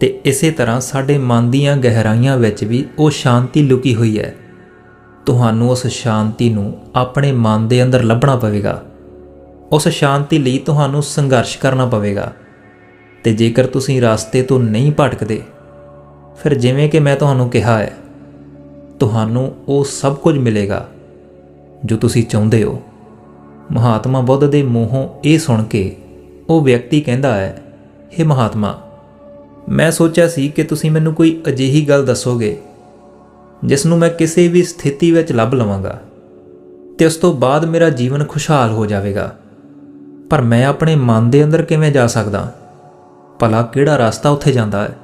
ਤੇ ਇਸੇ ਤਰ੍ਹਾਂ ਸਾਡੇ ਮਨ ਦੀਆਂ ਗਹਿਰਾਈਆਂ ਵਿੱਚ ਵੀ ਉਹ ਸ਼ਾਂਤੀ ਲੁਕੀ ਹੋਈ ਹੈ। ਤੁਹਾਨੂੰ ਉਸ ਸ਼ਾਂਤੀ ਨੂੰ ਆਪਣੇ ਮਨ ਦੇ ਅੰਦਰ ਲੱਭਣਾ ਪਵੇਗਾ। ਉਸ ਸ਼ਾਂਤੀ ਲਈ ਤੁਹਾਨੂੰ ਸੰਘਰਸ਼ ਕਰਨਾ ਪਵੇਗਾ। ਤੇ ਜੇਕਰ ਤੁਸੀਂ ਰਸਤੇ ਤੋਂ ਨਹੀਂ ਭਟਕਦੇ, ਫਿਰ ਜਿਵੇਂ ਕਿ ਮੈਂ ਤੁਹਾਨੂੰ ਕਿਹਾ ਹੈ, ਤੁਹਾਨੂੰ ਉਹ ਸਭ ਕੁਝ ਮਿਲੇਗਾ ਜੋ ਤੁਸੀਂ ਚਾਹੁੰਦੇ ਹੋ। ਮਹਾਤਮਾ ਬੁੱਧ ਦੇ ਮੂੰਹੋਂ ਇਹ ਸੁਣ ਕੇ ਉਹ ਵਿਅਕਤੀ ਕਹਿੰਦਾ ਹੈ हे ਮਹਾਤਮਾ, ਮੈਂ ਸੋਚਿਆ ਸੀ ਕਿ ਤੁਸੀਂ ਮੈਨੂੰ ਕੋਈ ਅਜਿਹੀ ਗੱਲ ਦੱਸੋਗੇ, ਜਿਸ ਨੂੰ ਮੈਂ ਕਿਸੇ ਵੀ ਸਥਿਤੀ ਵਿੱਚ ਲੱਭ ਲਵਾਂਗਾ ਤੇ ਉਸ ਤੋਂ ਬਾਅਦ ਮੇਰਾ ਜੀਵਨ ਖੁਸ਼ਹਾਲ ਹੋ ਜਾਵੇਗਾ। ਪਰ ਮੈਂ ਆਪਣੇ ਮਨ ਦੇ ਅੰਦਰ ਕਿਵੇਂ ਜਾ ਸਕਦਾ? ਭਲਾ ਕਿਹੜਾ ਰਸਤਾ ਉੱਥੇ ਜਾਂਦਾ ਹੈ?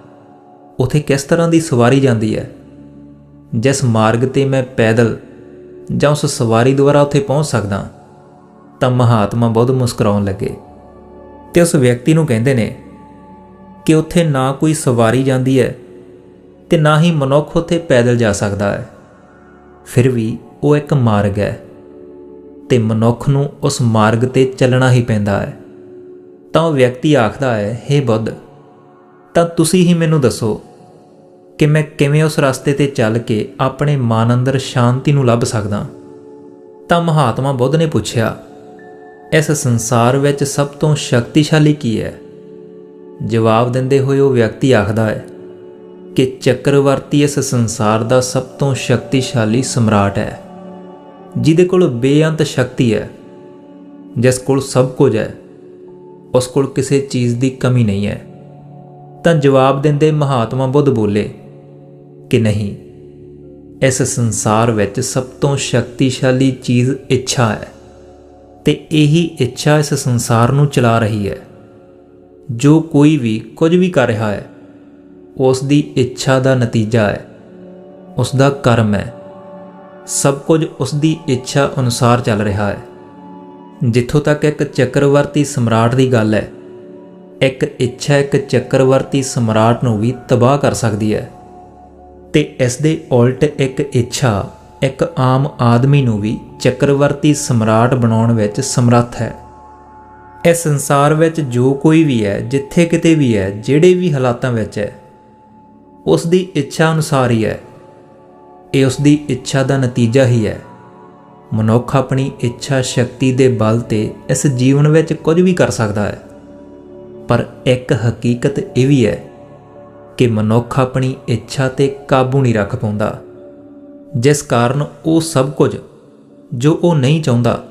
ਉੱਥੇ ਕਿਸ ਤਰ੍ਹਾਂ ਦੀ ਸਵਾਰੀ ਜਾਂਦੀ ਹੈ? ਜਿਸ ਮਾਰਗ ਤੇ ਮੈਂ ਪੈਦਲ ਜਾਂ ਉਸ ਸਵਾਰੀ ਦੁਆਰਾ ਉੱਥੇ ਪਹੁੰਚ ਸਕਦਾ ਤਾਂ ਮਹਾਤਮਾ ਬੁੱਧ ਮੁਸਕਰਾਉਣ ਲੱਗੇ ਤੇ ਉਸ ਵਿਅਕਤੀ ਨੂੰ ਕਹਿੰਦੇ ਨੇ ਕਿ ਉੱਥੇ ਨਾ ਕੋਈ ਸਵਾਰੀ ਜਾਂਦੀ ਹੈ ਤੇ ਨਾ ਹੀ ਮਨੁੱਖ ਉੱਥੇ ਪੈਦਲ ਜਾ ਸਕਦਾ ਹੈ। ਫਿਰ ਵੀ ਉਹ ਇੱਕ ਮਾਰਗ ਹੈ ਤੇ ਮਨੁੱਖ ਨੂੰ ਉਸ ਮਾਰਗ ਤੇ ਚੱਲਣਾ ਹੀ ਪੈਂਦਾ ਹੈ। ਤਾਂ ਉਹ ਵਿਅਕਤੀ ਆਖਦਾ ਹੈ हे ਬੁੱਧ, ਤਾਂ ਤੁਸੀਂ ਹੀ ਮੈਨੂੰ ਦੱਸੋ ਕਿ ਮੈਂ ਕਿਵੇਂ ਉਸ ਰਸਤੇ ਤੇ ਚੱਲ ਕੇ ਆਪਣੇ ਮਨ ਅੰਦਰ ਸ਼ਾਂਤੀ ਨੂੰ ਲੱਭ ਸਕਦਾ? ਤਾਂ ਮਹਾਤਮਾ ਬੁੱਧ ਨੇ ਪੁੱਛਿਆ ਇਸ ਸੰਸਾਰ ਵਿੱਚ ਸਭ ਤੋਂ ਸ਼ਕਤੀਸ਼ਾਲੀ ਕੀ ਹੈ? ਜਵਾਬ ਦਿੰਦੇ ਹੋਏ ਉਹ ਵਿਅਕਤੀ ਆਖਦਾ ਹੈ ਕਿ ਚੱਕਰਵਰਤੀ ਇਸ ਸੰਸਾਰ ਦਾ ਸਭ ਤੋਂ ਸ਼ਕਤੀਸ਼ਾਲੀ ਸਮਰਾਟ ਹੈ, ਜਿਹਦੇ ਕੋਲ ਬੇਅੰਤ ਸ਼ਕਤੀ ਹੈ, ਜਿਸ ਕੋਲ ਸਭ ਕੁਝ ਹੈ, ਉਸ ਕੋਲ ਕਿਸੇ ਚੀਜ਼ ਦੀ ਕਮੀ ਨਹੀਂ ਹੈ। ਤਾਂ ਜਵਾਬ ਦਿੰਦੇ ਮਹਾਤਮਾ ਬੁੱਧ ਬੋਲੇ ਕਿ ਨਹੀਂ, ਇਸ ਸੰਸਾਰ ਵਿੱਚ ਸਭ ਤੋਂ ਸ਼ਕਤੀਸ਼ਾਲੀ ਚੀਜ਼ ਇੱਛਾ ਹੈ। ਤੇ ਇਹੀ ਇੱਛਾ ਇਸ ਸੰਸਾਰ ਨੂੰ ਚਲਾ ਰਹੀ ਹੈ। ਜੋ ਕੋਈ ਵੀ ਕੁਝ ਵੀ ਕਰ ਰਿਹਾ ਹੈ ਉਸ ਦੀ ਇੱਛਾ ਦਾ ਨਤੀਜਾ ਹੈ। ਉਸ ਦਾ ਕਰਮ ਹੈ। ਸਭ ਕੁਝ ਉਸ ਦੀ ਇੱਛਾ ਅਨੁਸਾਰ ਚੱਲ ਰਿਹਾ ਹੈ। ਜਿੱਥੋਂ ਤੱਕ ਇੱਕ ਚੱਕਰਵਰਤੀ ਸਮਰਾਟ ਦੀ ਗੱਲ ਹੈ, ਇੱਕ ਇੱਛਾ ਇੱਕ ਚੱਕਰਵਰਤੀ ਸਮਰਾਟ ਨੂੰ ਵੀ ਤਬਾਹ ਕਰ ਸਕਦੀ ਹੈ। ਤੇ ਇਸ ਦੇ ਉਲਟ ਇੱਕ ਇੱਛਾ ਇੱਕ ਆਮ ਆਦਮੀ ਨੂੰ ਵੀ ਚੱਕਰਵਰਤੀ ਸਮਰਾਟ ਬਣਾਉਣ ਵਿੱਚ ਸਮਰੱਥ ਹੈ। ਇਸ ਸੰਸਾਰ ਵਿੱਚ ਜੋ ਕੋਈ ਵੀ ਹੈ, ਜਿੱਥੇ ਕਿਤੇ ਵੀ ਹੈ, ਜਿਹੜੇ ਵੀ ਹਾਲਾਤਾਂ ਵਿੱਚ ਹੈ, ਉਸ ਦੀ ਇੱਛਾ ਅਨੁਸਾਰ ਹੀ ਹੈ। ਇਹ ਉਸ ਦੀ ਇੱਛਾ ਦਾ ਨਤੀਜਾ ਹੀ ਹੈ। ਮਨੁੱਖ ਆਪਣੀ ਇੱਛਾ ਸ਼ਕਤੀ ਦੇ ਬਲ ਤੇ ਇਸ ਜੀਵਨ ਵਿੱਚ ਕੁਝ ਵੀ ਕਰ ਸਕਦਾ ਹੈ। ਪਰ ਇੱਕ ਹਕੀਕਤ ਇਹ ਵੀ ਹੈ ਕਿ ਮਨੁੱਖ ਆਪਣੀ ਇੱਛਾ ਤੇ ਕਾਬੂ ਨਹੀਂ ਰੱਖ ਪਾਉਂਦਾ। ਜਿਸ ਕਾਰਨ ਉਹ ਸਭ ਕੁਝ ਜੋ ਉਹ ਨਹੀਂ ਚਾਹੁੰਦਾ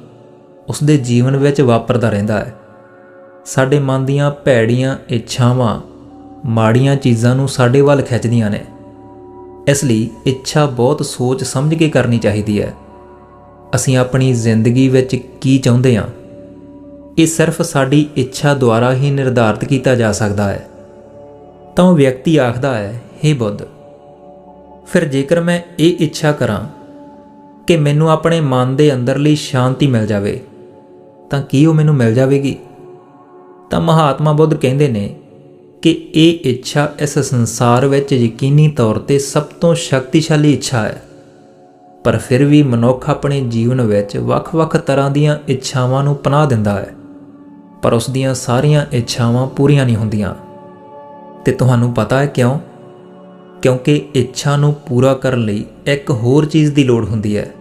ਉਸ ਦੇ ਜੀਵਨ ਵਿੱਚ ਵਾਪਰਦਾ ਰਹਿੰਦਾ ਹੈ। ਸਾਡੇ ਮਨ ਦੀਆਂ ਭੈੜੀਆਂ ਇੱਛਾਵਾਂ ਮਾੜੀਆਂ ਚੀਜ਼ਾਂ ਨੂੰ ਸਾਡੇ ਵੱਲ ਖਿੱਚਦੀਆਂ ਨੇ। ਇਸ ਲਈ ਇੱਛਾ ਬਹੁਤ ਸੋਚ ਸਮਝ ਕੇ ਕਰਨੀ ਚਾਹੀਦੀ ਹੈ। ਅਸੀਂ ਆਪਣੀ ਜ਼ਿੰਦਗੀ ਵਿੱਚ ਕੀ ਚਾਹੁੰਦੇ ਹਾਂ? ਇਹ ਸਿਰਫ ਸਾਡੀ ਇੱਛਾ ਦੁਆਰਾ ਹੀ ਨਿਰਧਾਰਤ ਕੀਤਾ ਜਾ ਸਕਦਾ ਹੈ। ਤਾਂ ਉਹ ਵਿਅਕਤੀ ਆਖਦਾ ਹੈ हे ਬੁੱਧ ਫਿਰ ਜੇਕਰ ਮੈਂ ਇਹ ਇੱਛਾ ਕਰਾਂ ਕਿ ਮੈਨੂੰ ਆਪਣੇ ਮਨ ਦੇ ਅੰਦਰਲੀ ਸ਼ਾਂਤੀ ਮਿਲ ਜਾਵੇ, ਤਾਂ ਕੀ ਉਹ ਮੈਨੂੰ ਮਿਲ ਜਾਵੇਗੀ? ਤਾਂ ਮਹਾਤਮਾ ਬੁੱਧ ਕਹਿੰਦੇ ਨੇ ਕਿ ਇਹ ਇੱਛਾ ਇਸ ਸੰਸਾਰ ਵਿੱਚ ਯਕੀਨੀ ਤੌਰ ਤੇ ਸਭ ਤੋਂ ਸ਼ਕਤੀਸ਼ਾਲੀ ਇੱਛਾ ਹੈ। ਪਰ ਫਿਰ ਵੀ ਮਨੁੱਖ ਆਪਣੇ ਜੀਵਨ ਵਿੱਚ ਵੱਖ-ਵੱਖ ਤਰ੍ਹਾਂ ਦੀਆਂ ਇੱਛਾਵਾਂ ਨੂੰ ਪਨਾਹ ਦਿੰਦਾ ਹੈ, ਪਰ ਉਸ ਦੀਆਂ ਸਾਰੀਆਂ ਇੱਛਾਵਾਂ ਪੂਰੀਆਂ ਨਹੀਂ ਹੁੰਦੀਆਂ। ਤੇ ਤੁਹਾਨੂੰ ਪਤਾ ਹੈ ਕਿਉਂ? ਕਿਉਂਕਿ ਇੱਛਾ ਨੂੰ ਪੂਰਾ ਕਰਨ ਲਈ ਇੱਕ ਹੋਰ ਚੀਜ਼ ਦੀ ਲੋੜ ਹੁੰਦੀ ਹੈ।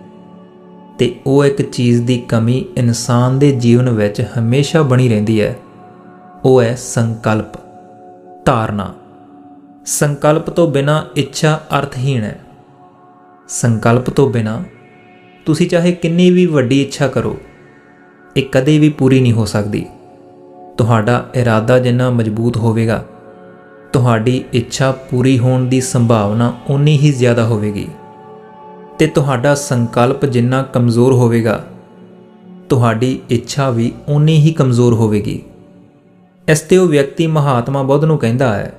ਤੇ ਉਹ ਇੱਕ ਚੀਜ਼ ਦੀ ਕਮੀ ਇਨਸਾਨ ਦੇ ਜੀਵਨ ਵਿੱਚ ਹਮੇਸ਼ਾ ਬਣੀ ਰਹਿੰਦੀ ਹੈ। ਉਹ ਹੈ ਸੰਕਲਪ, ਧਾਰਨਾ। ਸੰਕਲਪ ਤੋਂ ਬਿਨਾ ਇੱਛਾ ਅਰਥਹੀਣ ਹੈ। ਸੰਕਲਪ ਤੋਂ ਬਿਨਾ ਤੁਸੀਂ ਚਾਹੇ ਕਿੰਨੀ ਵੀ ਵੱਡੀ ਇੱਛਾ ਕਰੋ, ਇਹ ਕਦੇ ਵੀ ਪੂਰੀ ਨਹੀਂ ਹੋ ਸਕਦੀ। ਤੁਹਾਡਾ ਇਰਾਦਾ ਜਿੰਨਾ ਮਜ਼ਬੂਤ ਹੋਵੇਗਾ। ਤੁਹਾਡੀ ਇੱਛਾ ਪੂਰੀ ਹੋਣ ਦੀ ਸੰਭਾਵਨਾ ਉਨੀ ਹੀ ਜ਼ਿਆਦਾ ਹੋਵੇਗੀ। ਤੇ ਤੁਹਾਡਾ ਸੰਕਲਪ ਜਿੰਨਾ ਕਮਜ਼ੋਰ ਹੋਵੇਗਾ, ਤੁਹਾਡੀ ਇੱਛਾ ਵੀ ਉਨੀ ਹੀ ਕਮਜ਼ੋਰ ਹੋਵੇਗੀ। ਇਸ ਤੇ ਉਹ ਵਿਅਕਤੀ ਮਹਾਤਮਾ ਬੁੱਧ ਨੂੰ ਕਹਿੰਦਾ ਹੈ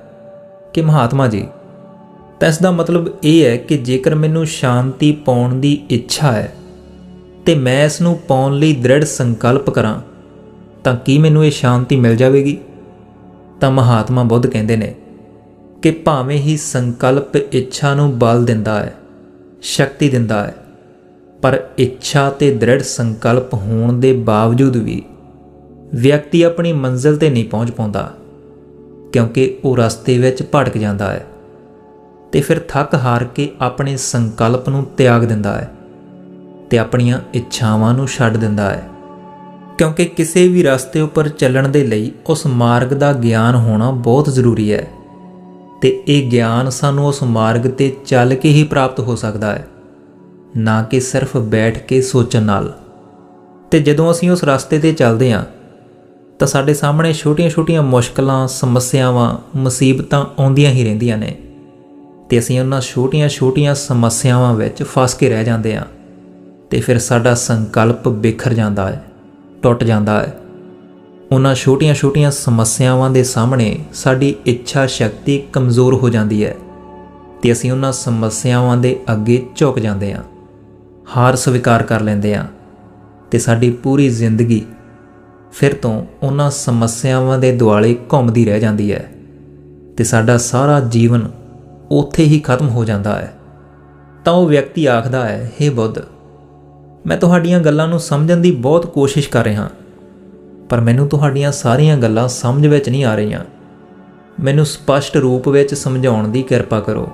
ਕਿ ਮਹਾਤਮਾ ਜੀ, ਤਾਂ ਇਸ ਦਾ ਮਤਲਬ ਇਹ ਹੈ ਕਿ ਜੇਕਰ ਮੈਨੂੰ ਸ਼ਾਂਤੀ ਪਾਉਣ ਦੀ ਇੱਛਾ ਹੈ ਤੇ ਮੈਂ ਇਸ ਨੂੰ ਪਾਉਣ ਲਈ ਦ੍ਰਿੜ ਸੰਕਲਪ ਕਰਾਂ, ਤਾਂ ਕੀ ਮੈਨੂੰ ਇਹ ਸ਼ਾਂਤੀ ਮਿਲ ਜਾਵੇਗੀ? ਤਾਂ ਮਹਾਤਮਾ ਬੁੱਧ ਕਹਿੰਦੇ ਨੇ ਕਿ ਭਾਵੇਂ ਹੀ ਸੰਕਲਪ ਇੱਛਾ ਨੂੰ ਬਲ ਦਿੰਦਾ ਹੈ, ਸ਼ਕਤੀ ਦਿੰਦਾ ਹੈ, ਪਰ ਇੱਛਾ ਤੇ ਦ੍ਰਿੜ ਸੰਕਲਪ ਹੋਣ ਦੇ ਬਾਵਜੂਦ ਵੀ ਵਿਅਕਤੀ ਆਪਣੀ ਮੰਜ਼ਿਲ ਤੇ ਨਹੀਂ ਪਹੁੰਚ ਪਾਉਂਦਾ, ਕਿਉਂਕਿ ਉਹ ਰਸਤੇ ਵਿੱਚ ਭਟਕ ਜਾਂਦਾ ਹੈ ਤੇ ਫਿਰ ਥੱਕ ਹਾਰ ਕੇ ਆਪਣੇ ਸੰਕਲਪ ਨੂੰ ਤਿਆਗ ਦਿੰਦਾ ਹੈ ਤੇ ਆਪਣੀਆਂ ਇੱਛਾਵਾਂ ਨੂੰ ਛੱਡ ਦਿੰਦਾ ਹੈ, ਕਿਉਂਕਿ ਕਿਸੇ ਵੀ ਰਸਤੇ ਉੱਪਰ ਚੱਲਣ ਦੇ ਲਈ ਉਸ ਮਾਰਗ ਦਾ ਗਿਆਨ ਹੋਣਾ ਬਹੁਤ ਜ਼ਰੂਰੀ ਹੈ। ਤੇ ਇਹ ਗਿਆਨ ਸਾਨੂੰ ਉਸ ਮਾਰਗ ਤੇ ਚੱਲ ਕੇ ਹੀ ਪ੍ਰਾਪਤ ਹੋ ਸਕਦਾ ਹੈ, ਨਾ ਕਿ ਸਿਰਫ ਬੈਠ ਕੇ ਸੋਚਣ ਨਾਲ। ਤੇ ਜਦੋਂ ਅਸੀਂ ਉਸ ਰਸਤੇ ਤੇ ਚੱਲਦੇ ਹਾਂ, ਤਾਂ ਸਾਡੇ ਸਾਹਮਣੇ ਛੋਟੀਆਂ-ਛੋਟੀਆਂ ਮੁਸ਼ਕਲਾਂ, ਸਮੱਸਿਆਵਾਂ, ਮੁਸੀਬਤਾਂ ਆਉਂਦੀਆਂ ਹੀ ਰਹਿੰਦੀਆਂ ਨੇ। ਤੇ ਅਸੀਂ ਉਹਨਾਂ ਛੋਟੀਆਂ-ਛੋਟੀਆਂ ਸਮੱਸਿਆਵਾਂ ਵਿੱਚ ਫਸ ਕੇ ਰਹਿ ਜਾਂਦੇ ਹਾਂ, ਤੇ ਫਿਰ ਸਾਡਾ ਸੰਕਲਪ ਬਿਖਰ ਜਾਂਦਾ ਹੈ, ਟੁੱਟ ਜਾਂਦਾ ਹੈ। ਉਹਨਾਂ ਛੋਟੀਆਂ-ਛੋਟੀਆਂ ਸਮੱਸਿਆਵਾਂ ਦੇ ਸਾਹਮਣੇ ਸਾਡੀ ਇੱਛਾ ਸ਼ਕਤੀ ਕਮਜ਼ੋਰ ਹੋ ਜਾਂਦੀ ਹੈ ਤੇ ਅਸੀਂ ਉਹਨਾਂ ਸਮੱਸਿਆਵਾਂ ਦੇ ਅੱਗੇ ਝੁਕ ਜਾਂਦੇ ਹਾਂ, ਹਾਰ ਸਵੀਕਾਰ ਕਰ ਲੈਂਦੇ ਹਾਂ ਤੇ ਸਾਡੀ ਪੂਰੀ ਜ਼ਿੰਦਗੀ ਫਿਰ ਤੋਂ ਉਹਨਾਂ ਸਮੱਸਿਆਵਾਂ ਦੇ ਦੁਆਲੇ ਘੁੰਮਦੀ ਰਹਿ ਜਾਂਦੀ ਹੈ ਤੇ ਸਾਡਾ ਸਾਰਾ ਜੀਵਨ ਉੱਥੇ ਹੀ ਖਤਮ ਹੋ ਜਾਂਦਾ ਹੈ। ਤਾਂ ਉਹ ਵਿਅਕਤੀ ਆਖਦਾ ਹੈ हे ਬੁੱਧ, ਮੈਂ ਤੁਹਾਡੀਆਂ ਗੱਲਾਂ ਨੂੰ ਸਮਝਣ ਦੀ ਬਹੁਤ ਕੋਸ਼ਿਸ਼ ਕਰ ਰਿਹਾ ਪਰ ਮੈਨੂੰ ਤੁਹਾਡੀਆਂ ਸਾਰੀਆਂ ਗੱਲਾਂ ਸਮਝ ਵਿੱਚ ਨਹੀਂ ਆ ਰਹੀਆਂ। ਮੈਨੂੰ ਸਪਸ਼ਟ ਰੂਪ ਵਿੱਚ ਸਮਝਾਉਣ ਦੀ ਕਿਰਪਾ ਕਰੋ।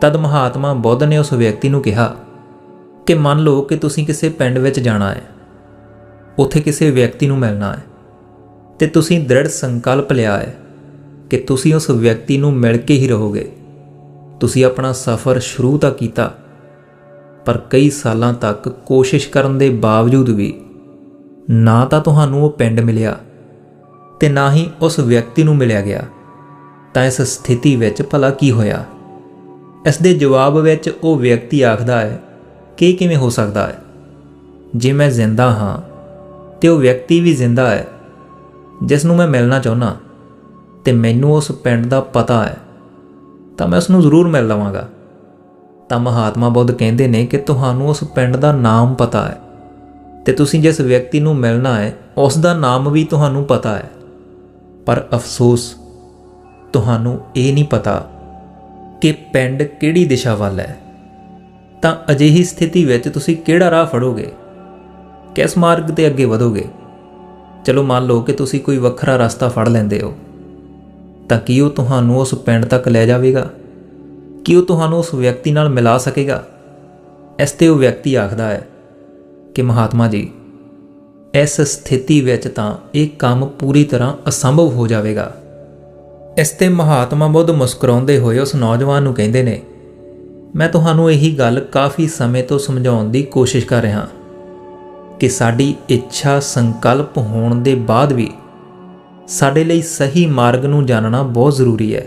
ਤਦ ਮਹਾਤਮਾ ਬੁੱਧ ਨੇ ਉਸ ਵਿਅਕਤੀ ਨੂੰ ਕਿਹਾ ਕਿ ਮੰਨ ਲਓ ਕਿ ਤੁਸੀਂ ਕਿਸੇ ਪਿੰਡ ਵਿੱਚ ਜਾਣਾ ਹੈ। ਉੱਥੇ ਕਿਸੇ ਵਿਅਕਤੀ ਨੂੰ ਮਿਲਣਾ ਹੈ। ਤੇ ਤੁਸੀਂ ਦ੍ਰਿੜ ਸੰਕਲਪ ਲਿਆ ਹੈ ਕਿ ਤੁਸੀਂ ਉਸ ਵਿਅਕਤੀ ਨੂੰ ਮਿਲ ਕੇ ਹੀ ਰਹੋਗੇ। ਤੁਸੀਂ ਆਪਣਾ ਸਫ਼ਰ ਸ਼ੁਰੂ ਤਾਂ ਕੀਤਾ, ਪਰ ਕਈ ਸਾਲਾਂ ਤੱਕ ਕੋਸ਼ਿਸ਼ ਕਰਨ ਦੇ ਬਾਵਜੂਦ ਵੀ ਨਾ ਤਾਂ ਤੁਹਾਨੂੰ ਉਹ ਪਿੰਡ ਮਿਲਿਆ ਤੇ ਨਾ ਹੀ ਉਸ ਵਿਅਕਤੀ ਨੂੰ ਮਿਲਿਆ ਗਿਆ। ਤਾਂ ਇਸ ਸਥਿਤੀ ਵਿੱਚ ਭਲਾ ਕੀ ਹੋਇਆ? ਇਸ ਦੇ ਜਵਾਬ ਵਿੱਚ ਉਹ ਵਿਅਕਤੀ ਆਖਦਾ ਹੈ, ਕਿ ਇਹ ਕਿਵੇਂ ਹੋ ਸਕਦਾ ਹੈ? ਜੇ ਮੈਂ ਜ਼ਿੰਦਾ ਹਾਂ, ਤੇ ਉਹ ਵਿਅਕਤੀ ਵੀ ਜ਼ਿੰਦਾ ਹੈ, ਜਿਸ ਨੂੰ ਮੈਂ ਮਿਲਣਾ ਚਾਹੁੰਦਾ, ਤੇ ਮੈਨੂੰ ਉਸ ਪਿੰਡ ਦਾ ਪਤਾ ਹੈ, ਤਾਂ ਮੈਂ ਉਸ ਨੂੰ ਜ਼ਰੂਰ ਮਿਲ ਲਵਾਂਗਾ। ਤਾਂ ਮਹਾਤਮਾ ਬੁੱਧ ਕਹਿੰਦੇ ਨੇ ਕਿ ਤੁਹਾਨੂੰ ਉਸ ਪਿੰਡ ਦਾ ਨਾਮ ਪਤਾ ਹੈ। ਤੇ ਤੁਸੀਂ ਜਿਸ ਵਿਅਕਤੀ ਨੂੰ ਮਿਲਣਾ ਹੈ, ਉਸ ਦਾ ਨਾਮ ਵੀ ਤੁਹਾਨੂੰ ਪਤਾ ਹੈ। ਪਰ ਅਫਸੋਸ, ਤੁਹਾਨੂੰ ਇਹ ਨਹੀਂ ਪਤਾ ਕਿ ਪਿੰਡ ਕਿਹੜੀ ਦਿਸ਼ਾ ਵੱਲ ਹੈ। ਤਾਂ ਅਜਿਹੀ ਸਥਿਤੀ ਵਿੱਚ ਤੁਸੀਂ ਕਿਹੜਾ ਰਾਹ ਫੜੋਗੇ? ਕਿਸ ਮਾਰਗ ਤੇ ਅੱਗੇ ਵਧੋਗੇ? ਚਲੋ ਮੰਨ ਲਓ ਕਿ ਤੁਸੀਂ ਕੋਈ ਵੱਖਰਾ ਰਸਤਾ ਫੜ ਲੈਂਦੇ ਹੋ। ਤਾਂ ਕੀ ਉਹ ਤੁਹਾਨੂੰ ਉਸ ਪਿੰਡ ਤੱਕ ਲੈ ਜਾਵੇਗਾ? ਕੀ ਉਹ ਤੁਹਾਨੂੰ ਉਸ ਵਿਅਕਤੀ ਨਾਲ ਮਿਲਾ ਸਕੇਗਾ? ਇਸ ਤੇ ਉਹ ਵਿਅਕਤੀ ਆਖਦਾ ਹੈ ਕਿ ਮਹਾਤਮਾ ਜੀ, ਇਸ ਸਥਿਤੀ ਵਿੱਚ ਤਾਂ ਇਹ ਕੰਮ ਪੂਰੀ ਤਰ੍ਹਾਂ ਅਸੰਭਵ ਹੋ ਜਾਵੇਗਾ। ਇਸ ਤੇ ਮਹਾਤਮਾ ਬੁੱਧ ਮੁਸਕਰਾਉਂਦੇ ਹੋਏ ਉਸ ਨੌਜਵਾਨ ਨੂੰ ਕਹਿੰਦੇ ਨੇ, ਮੈਂ ਤੁਹਾਨੂੰ ਇਹੀ ਗੱਲ ਕਾਫੀ ਸਮੇਂ ਤੋਂ ਸਮਝਾਉਣ ਦੀ ਕੋਸ਼ਿਸ਼ ਕਰ ਰਿਹਾ ਕਿ ਸਾਡੀ ਇੱਛਾ ਸੰਕਲਪ ਹੋਣ ਦੇ ਬਾਅਦ ਵੀ ਸਾਡੇ ਲਈ ਸਹੀ ਮਾਰਗ ਨੂੰ ਜਾਣਨਾ ਬਹੁਤ ਜ਼ਰੂਰੀ ਹੈ।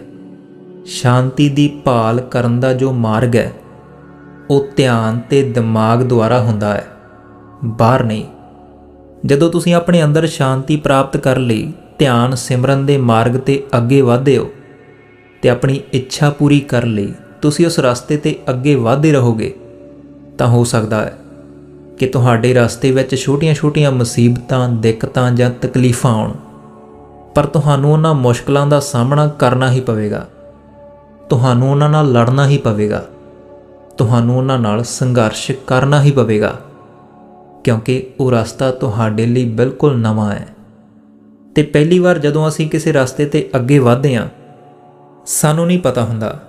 ਸ਼ਾਂਤੀ ਦੀ ਭਾਲ ਕਰਨ ਦਾ ਜੋ ਮਾਰਗ ਹੈ, ਉਹ ਧਿਆਨ ਤੇ ਦਿਮਾਗ ਦੁਆਰਾ ਹੁੰਦਾ ਹੈ। ਬਾਹਰ ਨਹੀਂ। ਜਦੋਂ ਤੁਸੀਂ ਆਪਣੇ ਅੰਦਰ ਸ਼ਾਂਤੀ ਪ੍ਰਾਪਤ ਕਰਨ ਲਈ ਧਿਆਨ ਸਿਮਰਨ ਦੇ ਮਾਰਗ ਤੇ ਅੱਗੇ ਵਧਦੇ ਹੋ ਤੇ ਆਪਣੀ ਇੱਛਾ ਪੂਰੀ ਕਰਨ ਲਈ ਤੁਸੀਂ ਉਸ ਰਸਤੇ ਤੇ ਅੱਗੇ ਵਧਦੇ ਰਹੋਗੇ ਤਾਂ ਹੋ ਸਕਦਾ ਹੈ ਕਿ ਤੁਹਾਡੇ ਰਸਤੇ ਵਿੱਚ ਛੋਟੀਆਂ-ਛੋਟੀਆਂ ਮੁਸੀਬਤਾਂ, ਦਿੱਕਤਾਂ ਜਾਂ ਤਕਲੀਫਾਂ ਆਉਣ। ਪਰ ਤੁਹਾਨੂੰ ਉਹਨਾਂ ਮੁਸ਼ਕਲਾਂ ਦਾ ਸਾਹਮਣਾ ਕਰਨਾ ਹੀ ਪਵੇਗਾ। ਤੁਹਾਨੂੰ ਉਹਨਾਂ ਨਾਲ ਲੜਨਾ ਹੀ ਪਵੇਗਾ। ਤੁਹਾਨੂੰ ਉਹਨਾਂ ਨਾਲ ਸੰਘਰਸ਼ ਕਰਨਾ ਹੀ ਪਵੇਗਾ। ਕਿਉਂਕਿ ਉਹ ਰਸਤਾ ਤੁਹਾਡੇ ਲਈ ਬਿਲਕੁਲ ਨਵਾਂ ਹੈ। ਤੇ ਪਹਿਲੀ ਵਾਰ ਜਦੋਂ ਅਸੀਂ ਕਿਸੇ ਰਸਤੇ ਤੇ ਅੱਗੇ ਵਧਦੇ ਹਾਂ, ਸਾਨੂੰ ਨਹੀਂ ਪਤਾ ਹੁੰਦਾ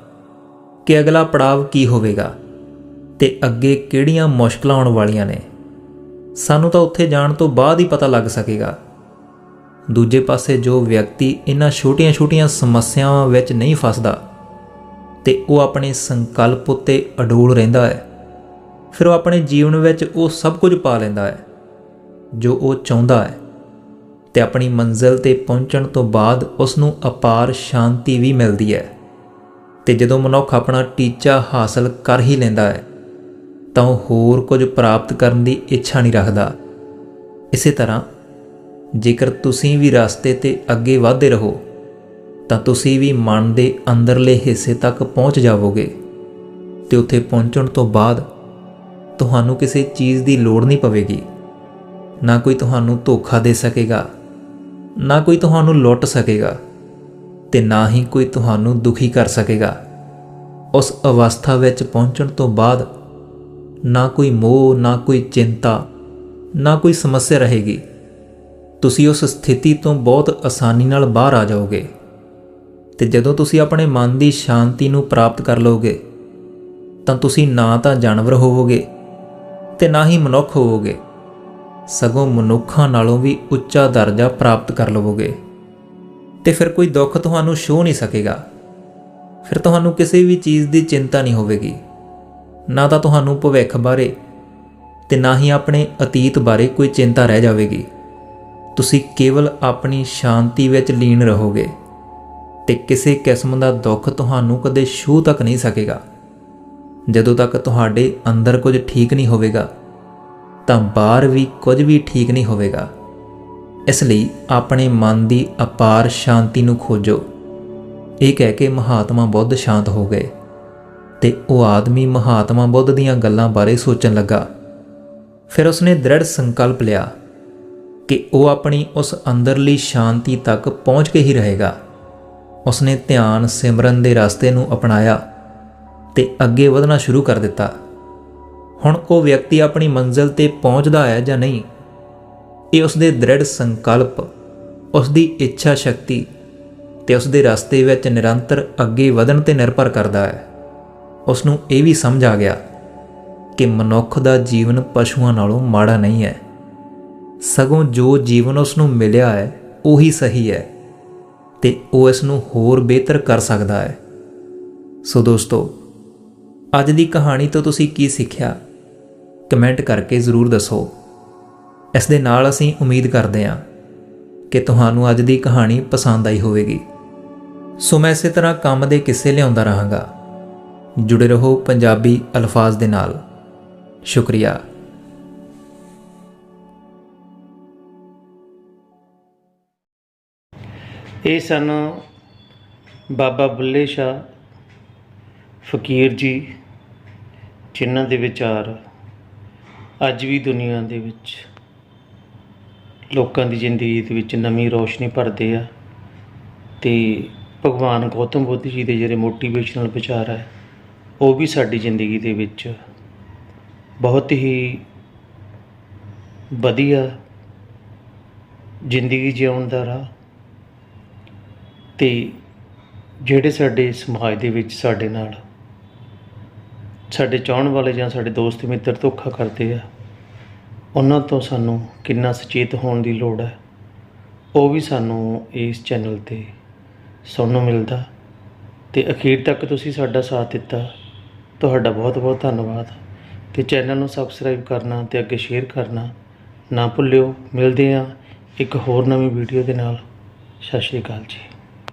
ਕਿ ਅਗਲਾ ਪੜਾਅ ਕੀ ਹੋਵੇਗਾ ਤੇ ਅੱਗੇ ਕਿਹੜੀਆਂ ਮੁਸ਼ਕਲਾਂ ਆਉਣ ਵਾਲੀਆਂ ਨੇ। ਸਾਨੂੰ ਤਾਂ ਉੱਥੇ ਜਾਣ ਤੋਂ ਬਾਅਦ ਹੀ ਪਤਾ ਲੱਗ ਸਕੇਗਾ। ਦੂਜੇ ਪਾਸੇ ਜੋ ਵਿਅਕਤੀ ਇਹਨਾਂ ਛੋਟੀਆਂ-ਛੋਟੀਆਂ ਸਮੱਸਿਆਵਾਂ ਵਿੱਚ ਨਹੀਂ ਫਸਦਾ, ਤੇ ਉਹ ਆਪਣੇ ਸੰਕਲਪ ਉੱਤੇ ਅਡੋਲ ਰਹਿੰਦਾ ਹੈ। ਫਿਰ ਉਹ ਆਪਣੇ ਜੀਵਨ ਵਿੱਚ ਉਹ ਸਭ ਕੁਝ ਪਾ ਲੈਂਦਾ ਹੈ, ਜੋ ਉਹ ਚਾਹੁੰਦਾ ਹੈ। ਤੇ ਆਪਣੀ ਮੰਜ਼ਿਲ ਤੇ ਪਹੁੰਚਣ ਤੋਂ ਬਾਅਦ ਉਸ ਨੂੰ ਅਪਾਰ ਸ਼ਾਂਤੀ ਵੀ ਮਿਲਦੀ ਹੈ। ਤੇ ਜਦੋਂ ਮਨੁੱਖ ਆਪਣਾ ਟੀਚਾ ਹਾਸਲ ਕਰ ਹੀ ਲੈਂਦਾ ਹੈ, ਤਾਂ ਉਹ ਹੋਰ ਕੁਝ ਪ੍ਰਾਪਤ ਕਰਨ ਦੀ ਇੱਛਾ ਨਹੀਂ ਰੱਖਦਾ। ਇਸੇ ਤਰ੍ਹਾਂ, ਜੇਕਰ ਤੁਸੀਂ ਵੀ ਰਸਤੇ ਤੇ ਅੱਗੇ ਵਧਦੇ ਰਹੋ, ਤਾਂ ਤੁਸੀਂ ਵੀ ਮਨ ਦੇ ਅੰਦਰਲੇ ਹਿੱਸੇ ਤੱਕ ਪਹੁੰਚ ਜਾਵੋਗੇ। ਤੇ ਉੱਥੇ ਪਹੁੰਚਣ ਤੋਂ ਬਾਅਦ ਤੁਹਾਨੂੰ ਕਿਸੇ ਚੀਜ਼ ਦੀ ਲੋੜ ਨਹੀਂ ਪਵੇਗੀ। ਨਾ ਕੋਈ ਤੁਹਾਨੂੰ ਧੋਖਾ ਦੇ ਸਕੇਗਾ, ਨਾ ਕੋਈ ਤੁਹਾਨੂੰ ਲੁੱਟ ਸਕੇਗਾ ਤੇ ਨਾ ਹੀ ਕੋਈ ਤੁਹਾਨੂੰ ਦੁਖੀ ਕਰ ਸਕੇਗਾ। ਉਸ ਅਵਸਥਾ ਵਿੱਚ ਪਹੁੰਚਣ ਤੋਂ ਬਾਅਦ ਨਾ ਕੋਈ ਮੋਹ, ਨਾ ਕੋਈ ਚਿੰਤਾ, ਨਾ ਕੋਈ ਸਮੱਸਿਆ ਰਹੇਗੀ। ਤੁਸੀਂ ਉਸ ਸਥਿਤੀ ਤੋਂ ਬਹੁਤ ਆਸਾਨੀ ਨਾਲ ਬਾਹਰ ਆ ਜਾਓਗੇ ਤੇ ਜਦੋਂ ਤੁਸੀਂ ਆਪਣੇ ਮਨ ਦੀ ਸ਼ਾਂਤੀ ਨੂੰ ਪ੍ਰਾਪਤ ਕਰ ਲਓਗੇ, ਤਾਂ ਤੁਸੀਂ ਨਾ ਤਾਂ ਜਾਨਵਰ ਹੋਵੋਗੇ ਤੇ ਨਾ ਹੀ ਮਨੁੱਖ ਹੋਵੋਗੇ। ਸਗੋਂ ਮਨੁੱਖਾਂ ਨਾਲੋਂ ਵੀ ਉੱਚਾ ਦਰਜਾ ਪ੍ਰਾਪਤ ਕਰ ਲਵੋਗੇ। ਤੇ ਫਿਰ ਕੋਈ ਦੁੱਖ ਤੁਹਾਨੂੰ ਛੋ ਨਹੀਂ ਸਕੇਗਾ। ਫਿਰ ਤੁਹਾਨੂੰ ਕਿਸੇ ਵੀ ਚੀਜ਼ ਦੀ ਚਿੰਤਾ ਨਹੀਂ ਹੋਵੇਗੀ। ਨਾ ਤਾਂ ਤੁਹਾਨੂੰ ਭਵਿੱਖ ਬਾਰੇ ਤੇ ਨਾ ਹੀ ਆਪਣੇ ਅਤੀਤ ਬਾਰੇ ਕੋਈ ਚਿੰਤਾ ਰਹਿ ਜਾਵੇਗੀ। ਤੁਸੀਂ ਕੇਵਲ ਆਪਣੀ ਸ਼ਾਂਤੀ ਵਿੱਚ ਲੀਨ ਰਹੋਗੇ ਤੇ ਕਿਸੇ ਕਿਸਮ ਦਾ ਦੁੱਖ ਤੁਹਾਨੂੰ ਕਦੇ ਛੂ ਤੱਕ ਨਹੀਂ ਸਕੇਗਾ। ਜਦੋਂ ਤੱਕ ਤੁਹਾਡੇ ਅੰਦਰ ਕੁਝ ਠੀਕ ਨਹੀਂ ਹੋਵੇਗਾ, ਤਾਂ ਬਾਹਰ ਵੀ ਕੁਝ ਵੀ ਠੀਕ ਨਹੀਂ ਹੋਵੇਗਾ। ਇਸ ਲਈ ਆਪਣੇ ਮਨ ਦੀ ਅਪਾਰ ਸ਼ਾਂਤੀ ਨੂੰ ਖੋਜੋ। ਇਹ ਕਹਿ ਕੇ ਮਹਾਤਮਾ ਬੁੱਧ ਸ਼ਾਂਤ ਹੋ ਗਏ ਤੇ ਉਹ ਆਦਮੀ ਮਹਾਤਮਾ ਬੁੱਧ ਦੀਆਂ ਗੱਲਾਂ ਬਾਰੇ ਸੋਚਣ ਲੱਗਾ। ਫਿਰ ਉਸਨੇ ਦ੍ਰਿੜ ਸੰਕਲਪ ਲਿਆ ਕਿ ਉਹ ਆਪਣੀ ਉਸ ਅੰਦਰਲੀ ਸ਼ਾਂਤੀ ਤੱਕ ਪਹੁੰਚ ਕੇ ਹੀ ਰਹੇਗਾ। ਉਸਨੇ ਧਿਆਨ ਸਿਮਰਨ ਦੇ ਰਸਤੇ ਨੂੰ ਅਪਣਾਇਆ। ਤੇ ਅੱਗੇ ਵਧਣਾ ਸ਼ੁਰੂ ਕਰ ਦਿੱਤਾ। ਹੁਣ ਉਹ ਵਿਅਕਤੀ ਆਪਣੀ ਮੰਜ਼ਿਲ ਤੇ ਪਹੁੰਚਦਾ ਹੈ ਜਾਂ ਨਹੀਂ, ਇਹ ਉਸ ਦੇ ਦ੍ਰਿੜ ਸੰਕਲਪ ਉਸ ਦੀ ਇੱਛਾ ਸ਼ਕਤੀ ਤੇ ਉਸ ਦੇ ਰਸਤੇ ਵਿੱਚ ਨਿਰੰਤਰ ਅੱਗੇ ਵਧਣ ਤੇ ਨਿਰਭਰ ਕਰਦਾ ਹੈ। ਉਸ ਨੂੰ ਇਹ ਵੀ ਸਮਝ ਆ ਗਿਆ ਕਿ ਮਨੁੱਖ ਦਾ ਜੀਵਨ ਪਸ਼ੂਆਂ ਨਾਲੋਂ ਮਾੜਾ ਨਹੀਂ ਹੈ। ਸਗੋਂ ਜੋ ਜੀਵਨ ਉਸ ਨੂੰ ਮਿਲਿਆ ਹੈ, ਉਹੀ ਸਹੀ ਹੈ ਤੇ ਉਹ ਇਸ ਨੂੰ ਹੋਰ ਬਿਹਤਰ ਕਰ ਸਕਦਾ ਹੈ। ਸੋ ਦੋਸਤੋ ਅੱਜ ਦੀ ਕਹਾਣੀ ਤੋਂ ਤੁਸੀਂ ਕੀ ਸਿੱਖਿਆ? ਕਮੈਂਟ ਕਰਕੇ ਜ਼ਰੂਰ ਦੱਸੋ। ਇਸ ਦੇ ਨਾਲ ਅਸੀਂ ਉਮੀਦ ਕਰਦੇ ਹਾਂ ਕਿ ਤੁਹਾਨੂੰ ਅੱਜ ਦੀ ਕਹਾਣੀ ਪਸੰਦ ਆਈ ਹੋਵੇਗੀ। ਸੋ ਮੈਂ ਇਸੇ ਤਰ੍ਹਾਂ ਕੰਮ ਦੇ ਕਿੱਸੇ ਲਿਆਉਂਦਾ ਰਹਾਂਗਾ। ਜੁੜੇ ਰਹੋ ਪੰਜਾਬੀ ਅਲਫਾਜ਼ ਦੇ ਨਾਲ। ਸ਼ੁਕਰੀਆ। ਇਹ ਸਨ ਬਾਬਾ ਬੁੱਲੇ ਸ਼ਾਹ ਫਕੀਰ ਜੀ ਜਿਨ੍ਹਾਂ ਦੇ ਵਿਚਾਰ ਅੱਜ ਵੀ ਦੁਨੀਆ ਦੇ ਵਿੱਚ ਲੋਕਾਂ ਦੀ ਜ਼ਿੰਦਗੀ ਦੇ ਵਿੱਚ ਨਵੀਂ ਰੋਸ਼ਨੀ ਭਰਦੇ ਆ ਤੇ ਭਗਵਾਨ ਗੌਤਮ ਬੁੱਧ ਜੀ ਦੇ ਜਿਹੜੇ ਮੋਟੀਵੇਸ਼ਨਲ ਵਿਚਾਰ ਹੈ ਉਹ ਵੀ ਸਾਡੀ ਜ਼ਿੰਦਗੀ ਦੇ ਵਿੱਚ ਬਹੁਤ ਹੀ ਵਧੀਆ ਜ਼ਿੰਦਗੀ ਜਿਉਣ ਦਾ ਰਾਹ ਤੇ ਜਿਹੜੇ ਸਾਡੇ ਸਮਾਜ ਦੇ ਵਿੱਚ ਸਾਡੇ ਨਾਲ ਸਾਡੇ ਚਾਹਣ ਵਾਲੇ ਜਾਂ ਸਾਡੇ ਦੋਸਤ ਮਿੱਤਰ ਧੋਖਾ ਕਰਦੇ ਆ। ਉਹਨਾਂ ਤੋਂ ਸਾਨੂੰ ਕਿੰਨਾ ਸੁਚੇਤ ਹੋਣ ਦੀ ਲੋੜ ਹੈ। ਉਹ ਵੀ ਸਾਨੂੰ ਇਸ ਚੈਨਲ ਤੇ ਸੁਣਨ ਨੂੰ ਮਿਲਦਾ। ਤੇ ਅਖੀਰ ਤੱਕ ਤੁਸੀਂ ਸਾਡਾ ਸਾਥ ਦਿੱਤਾ। ਤੁਹਾਡਾ ਬਹੁਤ ਬਹੁਤ ਧੰਨਵਾਦ। ਤੇ ਚੈਨਲ ਨੂੰ ਸਬਸਕ੍ਰਾਈਬ ਕਰਨਾ ਤੇ ਅੱਗੇ ਸ਼ੇਅਰ ਕਰਨਾ ਨਾ ਭੁੱਲਿਓ। ਮਿਲਦੇ ਹਾਂ ਇੱਕ ਹੋਰ ਨਵੀਂ ਵੀਡੀਓ ਦੇ ਨਾਲ। ਸਤਿ ਸ਼੍ਰੀ ਅਕਾਲ ਜੀ।